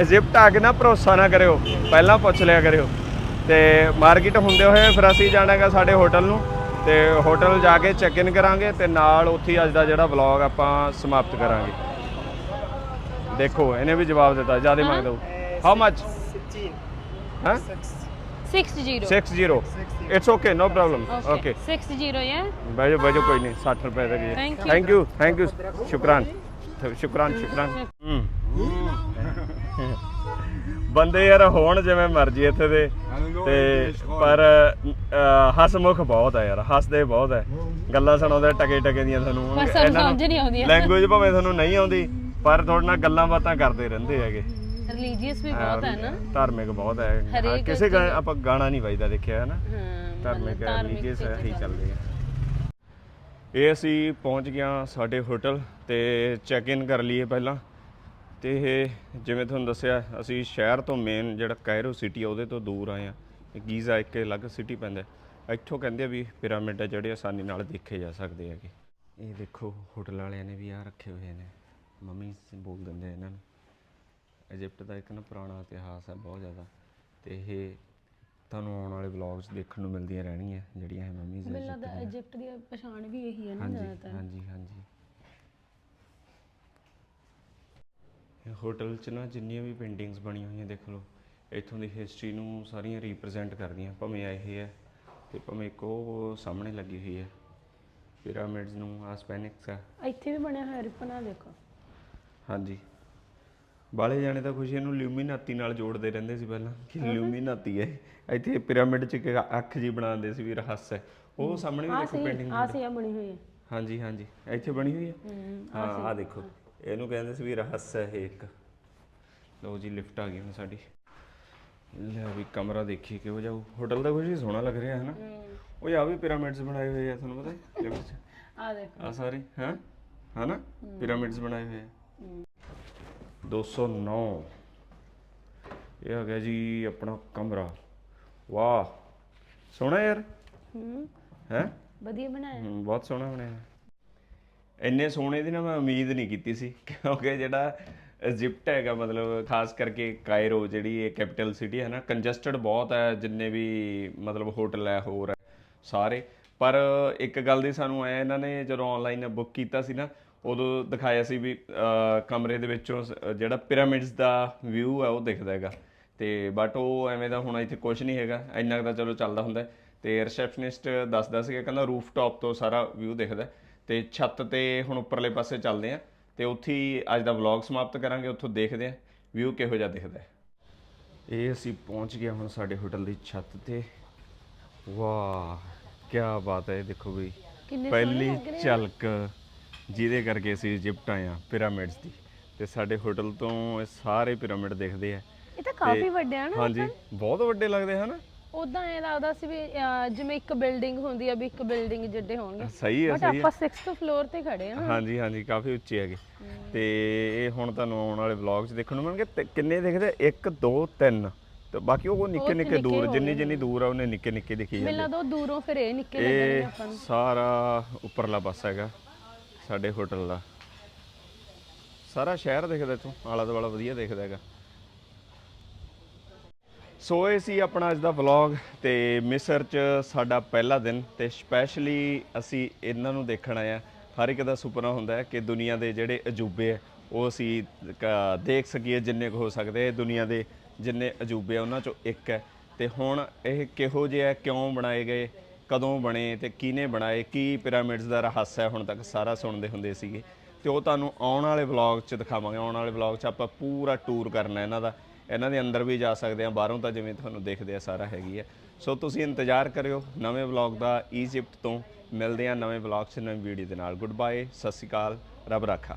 ਇਜਿਪਟ ਆ ਕੇ ਨਾ ਭਰੋਸਾ ਨਾ ਕਰਿਓ ਪਹਿਲਾਂ ਪੁੱਛ ਲਿਆ ਕਰਿਓ। ਤੇ ਮਾਰਕੀਟ ਹੁੰਦੇ ਹੋਏ ਫਿਰ ਅਸੀਂ ਜਾਣਾਗਾ ਸਾਡੇ ਹੋਟਲ ਨੂੰ ਤੇ ਹੋਟਲ ਜਾ ਕੇ ਚੈੱਕ ਇਨ ਕਰਾਂਗੇ ਤੇ ਨਾਲ ਉੱਥੇ ਅੱਜ ਦਾ ਜਿਹੜਾ ਵਲੌਗ ਆਪਾਂ ਸਮਾਪਤ ਕਰਾਂਗੇ। ਦੇਖੋ ਇਹਨੇ ਵੀ ਜਵਾਬ ਦਿੱਤਾ ਜ਼ਿਆਦਾ ਮੰਗਦਾ ਹਾਊ। ਮੱਚ 16. ਹਾਂ? 60 60 it's okay no problem okay 60 yeah? ਬੈਜੋ ਬੈਜੋ ਕੋਈ ਨਹੀਂ 60 ਰੁਪਏ ਦਾ you. Thank you thank you ਸ਼ੁਕਰਾਨ ਸ਼ੁਕਰਾਨ ਸ਼ੁਕਰਾਨ ਹੂੰ ਬੰਦੇ ਯਾਰ ਹੋਣ ਜਿਵੇਂ ਮਰਜ਼ੀ ਇੱਥੇ ਦੇ। ਤੇ ਪਰ ਹਸਮੁਖ ਬਹੁਤ ਹੈ ਯਾਰ ਹੱਸਦੇ ਬਹੁਤ ਹੈ ਗੱਲਾਂ ਸੁਣਾਉਂਦੇ ਟਕੇ ਟਕੇ ਦੀਆਂ ਤੁਹਾਨੂੰ। ਪਰ ਸਾਨੂੰ ਸਮਝ ਨਹੀਂ ਆਉਂਦੀਆਂ। ਲੈਂਗੁਏਜ ਭਾਵੇਂ ਤੁਹਾਨੂੰ ਨਹੀਂ ਆਉਂਦੀ ਪਰ ਤੁਹਾਡੇ ਨਾਲ ਗੱਲਾਂ ਬਾਤਾਂ ਕਰਦੇ ਰਹਿੰਦੇ ਹੈਗੇ। ਰਿਲੀਜੀਅਸ ਵੀ ਬਹੁਤ ਹੈ ਨਾ। ਧਾਰਮਿਕ ਬਹੁਤ ਹੈ ਕਿਸੇ ਆਪਾਂ ਗਾਣਾ ਨਹੀਂ ਵੱਜਦਾ ਦੇਖਿਆ ਹੈ ਨਾ? ਧਾਰਮਿਕ ਰਿਲੀਜੀਅਸ ਹੀ ਚੱਲਦੇ ਆ। ਇਹ ਅਸੀਂ ਪਹੁੰਚ ਗਿਆ ਸਾਡੇ ਹੋਟਲ ਤੇ ਚੈੱਕ ਇਨ ਕਰ ਲਈਏ ਪਹਿਲਾਂ। ਤੇ ਇਹ ਜਿਵੇਂ ਤੁਹਾਨੂੰ ਦੱਸਿਆ ਅਸੀਂ ਸ਼ਹਿਰ ਤੋਂ ਮੇਨ ਜਿਹੜਾ ਕਾਇਰੋ ਸਿਟੀ ਆ ਉਹਦੇ ਤੋਂ ਦੂਰ ਆਏ ਆ। ਇਹ ਗੀਜ਼ਾ ਇੱਕ ਅਲੱਗ ਸਿਟੀ ਪੈਂਦਾ ਹੈ। ਇੱਥੋਂ ਕਹਿੰਦੇ ਆ ਵੀ ਪਿਰਾਮਿਡ ਆ ਜਿਹੜੇ ਆਸਾਨੀ ਨਾਲ ਦੇਖੇ ਜਾ ਸਕਦੇ ਹੈਗੇ। ਇਹ ਦੇਖੋ ਹੋਟਲ ਵਾਲਿਆਂ ਨੇ ਵੀ ਆ ਰੱਖੇ ਹੋਏ ਨੇ। ਮੰਮੀ ਬੋਲ ਦਿੰਦੇ ਇਹਨਾਂ ਨੂੰ। ਇਜਿਪਟ ਦਾ ਇੱਕ ਨਾ ਪੁਰਾਣਾ ਇਤਿਹਾਸ ਹੈ ਬਹੁਤ ਜ਼ਿਆਦਾ। ਤੇ ਇਹ ਤੁਹਾਨੂੰ ਆਉਣ ਵਾਲੇ ਵਲੌਗਸ ਦੇਖਣ ਨੂੰ ਮਿਲਦੀਆਂ ਰਹਿਣਗੀਆਂ ਜਿਹੜੀਆਂ ਇਹ ਮੰਮੀਜ਼ ਮੈਨੂੰ ਲੱਗਦਾ ਇਜਿਪਟ ਦੀ ਪਛਾਣ ਵੀ ਇਹੀ ਹੈ ਨਾ ਜ਼ਿਆਦਾਤਰ। ਹਾਂਜੀ ਹਾਂਜੀ। ਹੋਟਲ 'ਚ ਨਾ ਜਿੰਨੀਆਂ ਵੀ ਪੇਂਟਿੰਗਸ ਬਣੀਆਂ ਹੋਈਆਂ ਦੇਖ ਲਓ। ਇੱਥੋਂ ਦੀ ਹਿਸਟਰੀ ਨੂੰ ਸਾਰੀਆਂ ਰਿਪਰੈਜ਼ੈਂਟ ਕਰਦੀਆਂ ਭਾਵੇਂ ਇਹ ਹੈ ਤੇ ਭਾਵੇਂ ਇੱਕ ਉਹ ਸਾਹਮਣੇ ਲੱਗੀ ਹੋਈ ਹੈ ਪਿਰਾਮਿਡਸ ਨੂੰ ਆ ਸਪੈਨਿਕਸ ਆ। ਇੱਥੇ ਵੀ ਬਣਿਆ ਹੋਇਆ ਰਿਪਨਾ ਦੇਖੋ। ਹਾਂਜੀ। ਬਾਲੇ ਜਾਣੇ ਤਾਂ ਖੁਸ਼ੀ ਨੂੰ ਲਿਊਮੀਨਾਤੀ ਨਾਲ ਜੋੜਦੇ ਰਹਿੰਦੇ ਸੀ ਪਹਿਲਾਂ। ਕਿ ਲਿਊਮੀਨਾਤੀ ਹੈ? ਇੱਥੇ ਪਿਰਾਮਿਡ 'ਚ ਇੱਕ ਅੱਖ ਜੀ ਬਣਾਉਂਦੇ ਸੀ ਵੀ ਰਹੱਸ ਹੈ। ਉਹ ਸਾਹਮਣੇ ਵੀ ਦੇਖੋ ਪੇਂਟਿੰਗ ਆ ਸੀ ਆ ਬਣੀ ਹੋਈ ਹੈ। ਹਾਂਜੀ ਹਾਂਜੀ। ਇੱਥੇ ਬਣੀ ਹੋਈ ਹੈ? ਹਾਂ ਆ ਦੇਖੋ। ਇਹਨੂੰ ਕਹਿੰਦੇ ਸੀ ਵੀ ਰਹੱਸ ਹੈ ਇਹ ਇੱਕ। ਲਓ ਜੀ ਲਿਫਟ ਆ ਗਈ ਹੁਣ ਸਾਡੀ। ਲੈ ਵੀ ਕਮਰਾ ਦੇਖੀ ਕਿਹੋ ਜਿਹਾ ਹੋਟਲ ਦਾ ਕੁਝ ਹੀ ਸੋਹਣਾ ਲੱਗ ਰਿਹਾ ਹੈ। ਨਾ ਉਹ ਆ ਵੀ ਪਿਰਾਮਿਡਸ ਬਣਾਏ ਹੋਏ ਆ ਤੁਹਾਨੂੰ ਪਤਾ ਹੈ ਲਿਫਟ 'ਚ ਆ ਦੇਖੋ। ਆ ਸਾਰੇ ਹਾਂ? ਹਨਾ? ਪਿਰਾਮਿਡਸ ਬਣਾਏ ਹੋਏ ਆ। 209 ਇਹ ਆ ਗਿਆ ਜੀ ਆਪਣਾ ਕਮਰਾ। ਵਾਹ! ਸੋਹਣਾ ਯਾਰ। ਹੂੰ। ਹੈ? ਵਧੀਆ ਬਣਾਇਆ। ਬਹੁਤ ਸੋਹਣਾ ਬਣਿਆ। ਇੰਨੇ ਸੋਹਣੇ ਦੀ ਨਾ ਮੈਂ ਉਮੀਦ ਨਹੀਂ ਕੀਤੀ ਸੀ, ਕਿਉਂਕਿ ਜਿਹੜਾ ਇਜਿਪਟ ਹੈਗਾ, ਮਤਲਬ ਖਾਸ ਕਰਕੇ ਕਾਇਰੋ ਜਿਹੜੀ ਇਹ ਕੈਪੀਟਲ ਸਿਟੀ ਹੈ ਨਾ ਕੰਜਸਟਡ ਬਹੁਤ ਹੈ, ਜਿੰਨੇ ਵੀ ਮਤਲਬ ਹੋਟਲ ਹੈ, ਹੋਰ ਹੈ, ਸਾਰੇ। ਪਰ ਇੱਕ ਗੱਲ ਦੀ ਸਾਨੂੰ ਐ, ਇਹਨਾਂ ਨੇ ਜਦੋਂ ਆਨਲਾਈਨ ਬੁੱਕ ਕੀਤਾ ਸੀ ਨਾ, ਉਦੋਂ ਦਿਖਾਇਆ ਸੀ ਵੀ ਕਮਰੇ ਦੇ ਵਿੱਚੋਂ ਸ- ਜਿਹੜਾ ਪਿਰਾਮਿਡਸ ਦਾ ਵਿਊ ਹੈ, ਉਹ ਦਿਖਦਾ ਹੈਗਾ। ਤੇ ਬਟ ਉਹ ਐਵੇਂ ਦਾ ਹੁਣ ਇੱਥੇ ਕੁਝ ਨਹੀਂ ਹੈਗਾ, ਇੰਨਾ ਕੁ ਤਾਂ ਚਲੋ ਚੱਲਦਾ ਹੁੰਦਾ ਹੈ। ਤੇ ਰਿਸੈਪਸ਼ਨਿਸਟ ਦੱਸਦਾ ਸੀਗਾ, ਕਹਿੰਦਾ ਰੂਫ ਟਾਪ ਤੋਂ ਸਾਰਾ ਵਿਊ ਦਿਖਦਾ ਤੇ ਛੱਤ ਤੇ ਹੁਣ ਉੱਪਰਲੇ ਪਾਸੇ ਚੱਲਦੇ ਆ ਤੇ ਉੱਥੇ ਹੀ ਅੱਜ ਦਾ ਵਲੌਗ ਸਮਾਪਤ ਕਰਾਂਗੇ ਉੱਥੋਂ ਦੇਖਦੇ ਆ ਵਿਊ ਕਿਹੋ ਜਿਹਾ ਦਿਖਦਾ ਹੈ। ਇਹ ਅਸੀਂ ਪਹੁੰਚ ਗਏ ਹੁਣ ਸਾਡੇ ਹੋਟਲ ਦੀ ਛੱਤ ਤੇ। ਵਾਹ ਕੀ ਬਾਤ ਹੈ ਇਹ ਦੇਖੋ ਬਈ ਪਹਿਲੀ ਝਲਕ ਜਿਹਦੇ ਕਰਕੇ ਅਸੀਂ ਇਜਿਪਟ ਆਏ ਆ ਪਿਰਾਮਿਡਸ ਦੀ। ਤੇ ਸਾਡੇ ਹੋਟਲ ਤੋਂ ਇਹ ਸਾਰੇ ਪਿਰਾਮਿਡ ਦਿਖਦੇ ਆ। ਇਹ ਤਾਂ ਕਾਫੀ ਵੱਡੇ ਆ ਨਾ ਹਾਂਜੀ ਬਹੁਤ ਵੱਡੇ ਲੱਗਦੇ ਹਨ? ਉਦਾਂ ਇਹ ਲੱਗਦਾ ਸੀ ਵੀ ਅਹ, ਜਿਵੇਂ ਇੱਕ ਬਿਲਡਿੰਗ ਹੁੰਦੀ ਆ ਵੀ ਇੱਕ ਬਿਲਡਿੰਗ ਜਿੱਡੇ ਹੋਣਗੇ। ਸਹੀ ਹੈ ਬਟ ਸਹੀ ਹੈ। ਆਪਾਂ 6th ਫਲੋਰ ਤੇ ਖੜੇ ਆ ਹਾਂਜੀ ਹਾਂਜੀ ਕਾਫੀ ਉੱਚੇ ਹੈਗੇ। ਤੇ ਇਹ ਹੁਣ ਤੁਹਾਨੂੰ ਆਉਣ ਵਾਲੇ ਵਲੌਗ 'ਚ ਦੇਖਣ ਨੂੰ ਮਿਲਣਗੇ। ਤੇ ਕਿੰਨੇ ਦਿਖਦੇ? 1 2 3 ਤੇ ਬਾਕੀ ਉਹ ਨਿੱਕੇ ਨਿੱਕੇ ਦੂਰ ਜਿੰਨੀ ਜਿੰਨੀ ਦੂਰ ਆ ਉਹਨੇ ਨਿੱਕੇ ਨਿੱਕੇ ਦਿਖੀ ਜਾਂਦੇ। ਮਿਲਣਾ ਦੋ ਦੂਰੋਂ ਫਿਰ ਇਹ ਨਿੱਕੇ ਲੱਗਣਗੇ ਇਹ ਆਪਾਂ ਨੂੰ। ਸਾਰਾ ਉੱਪਰਲਾ ਪਾਸਾ ਹੈਗਾ ਸਾਡੇ ਹੋਟਲ ਦਾ। ਸਾਰਾ ਸ਼ਹਿਰ ਦਿਖਦਾ ਇੱਥੋਂ ਆਲਾ ਦੁਆਲਾ ਵਧੀਆ ਦਿਖਦਾ ਹੈਗਾ। ਸੋ ਇਹ ਸੀ ਆਪਣਾ ਅੱਜ ਦਾ ਵਲੌਗ ਤੇ ਮਿਸਰ ਚ ਸਾਡਾ ਪਹਿਲਾ ਦਿਨ ਤੇ ਸਪੈਸ਼ਲੀ ਅਸੀਂ ਇਹਨਾਂ ਨੂੰ ਦੇਖਣ ਆਏ ਆ ਹਰ ਇੱਕ ਦਾ ਸੁਪਨਾ ਹੁੰਦਾ ਹੈ ਕਿ ਦੁਨੀਆ ਦੇ ਜਿਹੜੇ ਅਜੂਬੇ ਹੈ, ਉਹ ਅਸੀਂ ਕ- ਦੇਖ ਸਕੀਏ ਜਿੰਨੇ ਕੁ ਹੋ ਸਕਦੇ ਦੁਨੀਆ ਦੇ ਜਿੰਨੇ ਅਜੂਬੇ ਆ, ਉਹਨਾਂ ਚੋਂ ਇੱਕ ਹੈ। ਤੇ ਹੁਣ ਇਹ ਕਿਹੋ ਜਿਹਾ ਕਿਉਂ ਬਣਾਏ ਗਏ, ਕਦੋਂ ਬਣੇ ਤੇ ਕਿਹਨੇ ਬਣਾਏ, ਕੀ ਪਿਰਾਮਿਡਸ ਦਾ ਰਹੱਸ ਹੈ, ਹੁਣ ਤੱਕ ਸਾਰਾ ਸੁਣਦੇ ਹੁੰਦੇ ਸੀਗੇ। ਤੇ ਉਹ ਤੁਹਾਨੂੰ ਆਉਣ ਵਾਲੇ ਵਲੌਗ 'ਚ ਦਿਖਾਵਾਂਗੇ। ਆਉਣ ਵਾਲੇ ਵਲੌਗ 'ਚ ਆਪਾਂ ਪੂਰਾ ਟੂਰ ਕਰਨਾ ਇਹਨਾਂ ਦਾ। ਇਹਨਾਂ ਦੇ ਅੰਦਰ ਵੀ ਜਾ ਸਕਦੇ ਆ ਬਾਹਰੋਂ ਤਾਂ ਜਿਵੇਂ ਤੁਹਾਨੂੰ ਦੇਖਦੇ ਆ ਸਾਰਾ ਹੈਗੀ ਆ। ਸੋ ਤੁਸੀਂ ਇੰਤਜ਼ਾਰ ਕਰਿਓ, ਨਵੇਂ ਵਲੌਗ ਦਾ ਈਜਿਪਟ ਤੋਂ ਮਿਲਦੇ ਆ ਨਵੇਂ ਵਲੌਗ 'ਚ ਨਵੀਂ ਵੀਡੀਓ ਦੇ ਨਾਲ। ਗੁੱਡ ਬਾਏ ਸਤਿ ਸ਼੍ਰੀ ਅਕਾਲ, ਰੱਬ ਰਾਖਾ।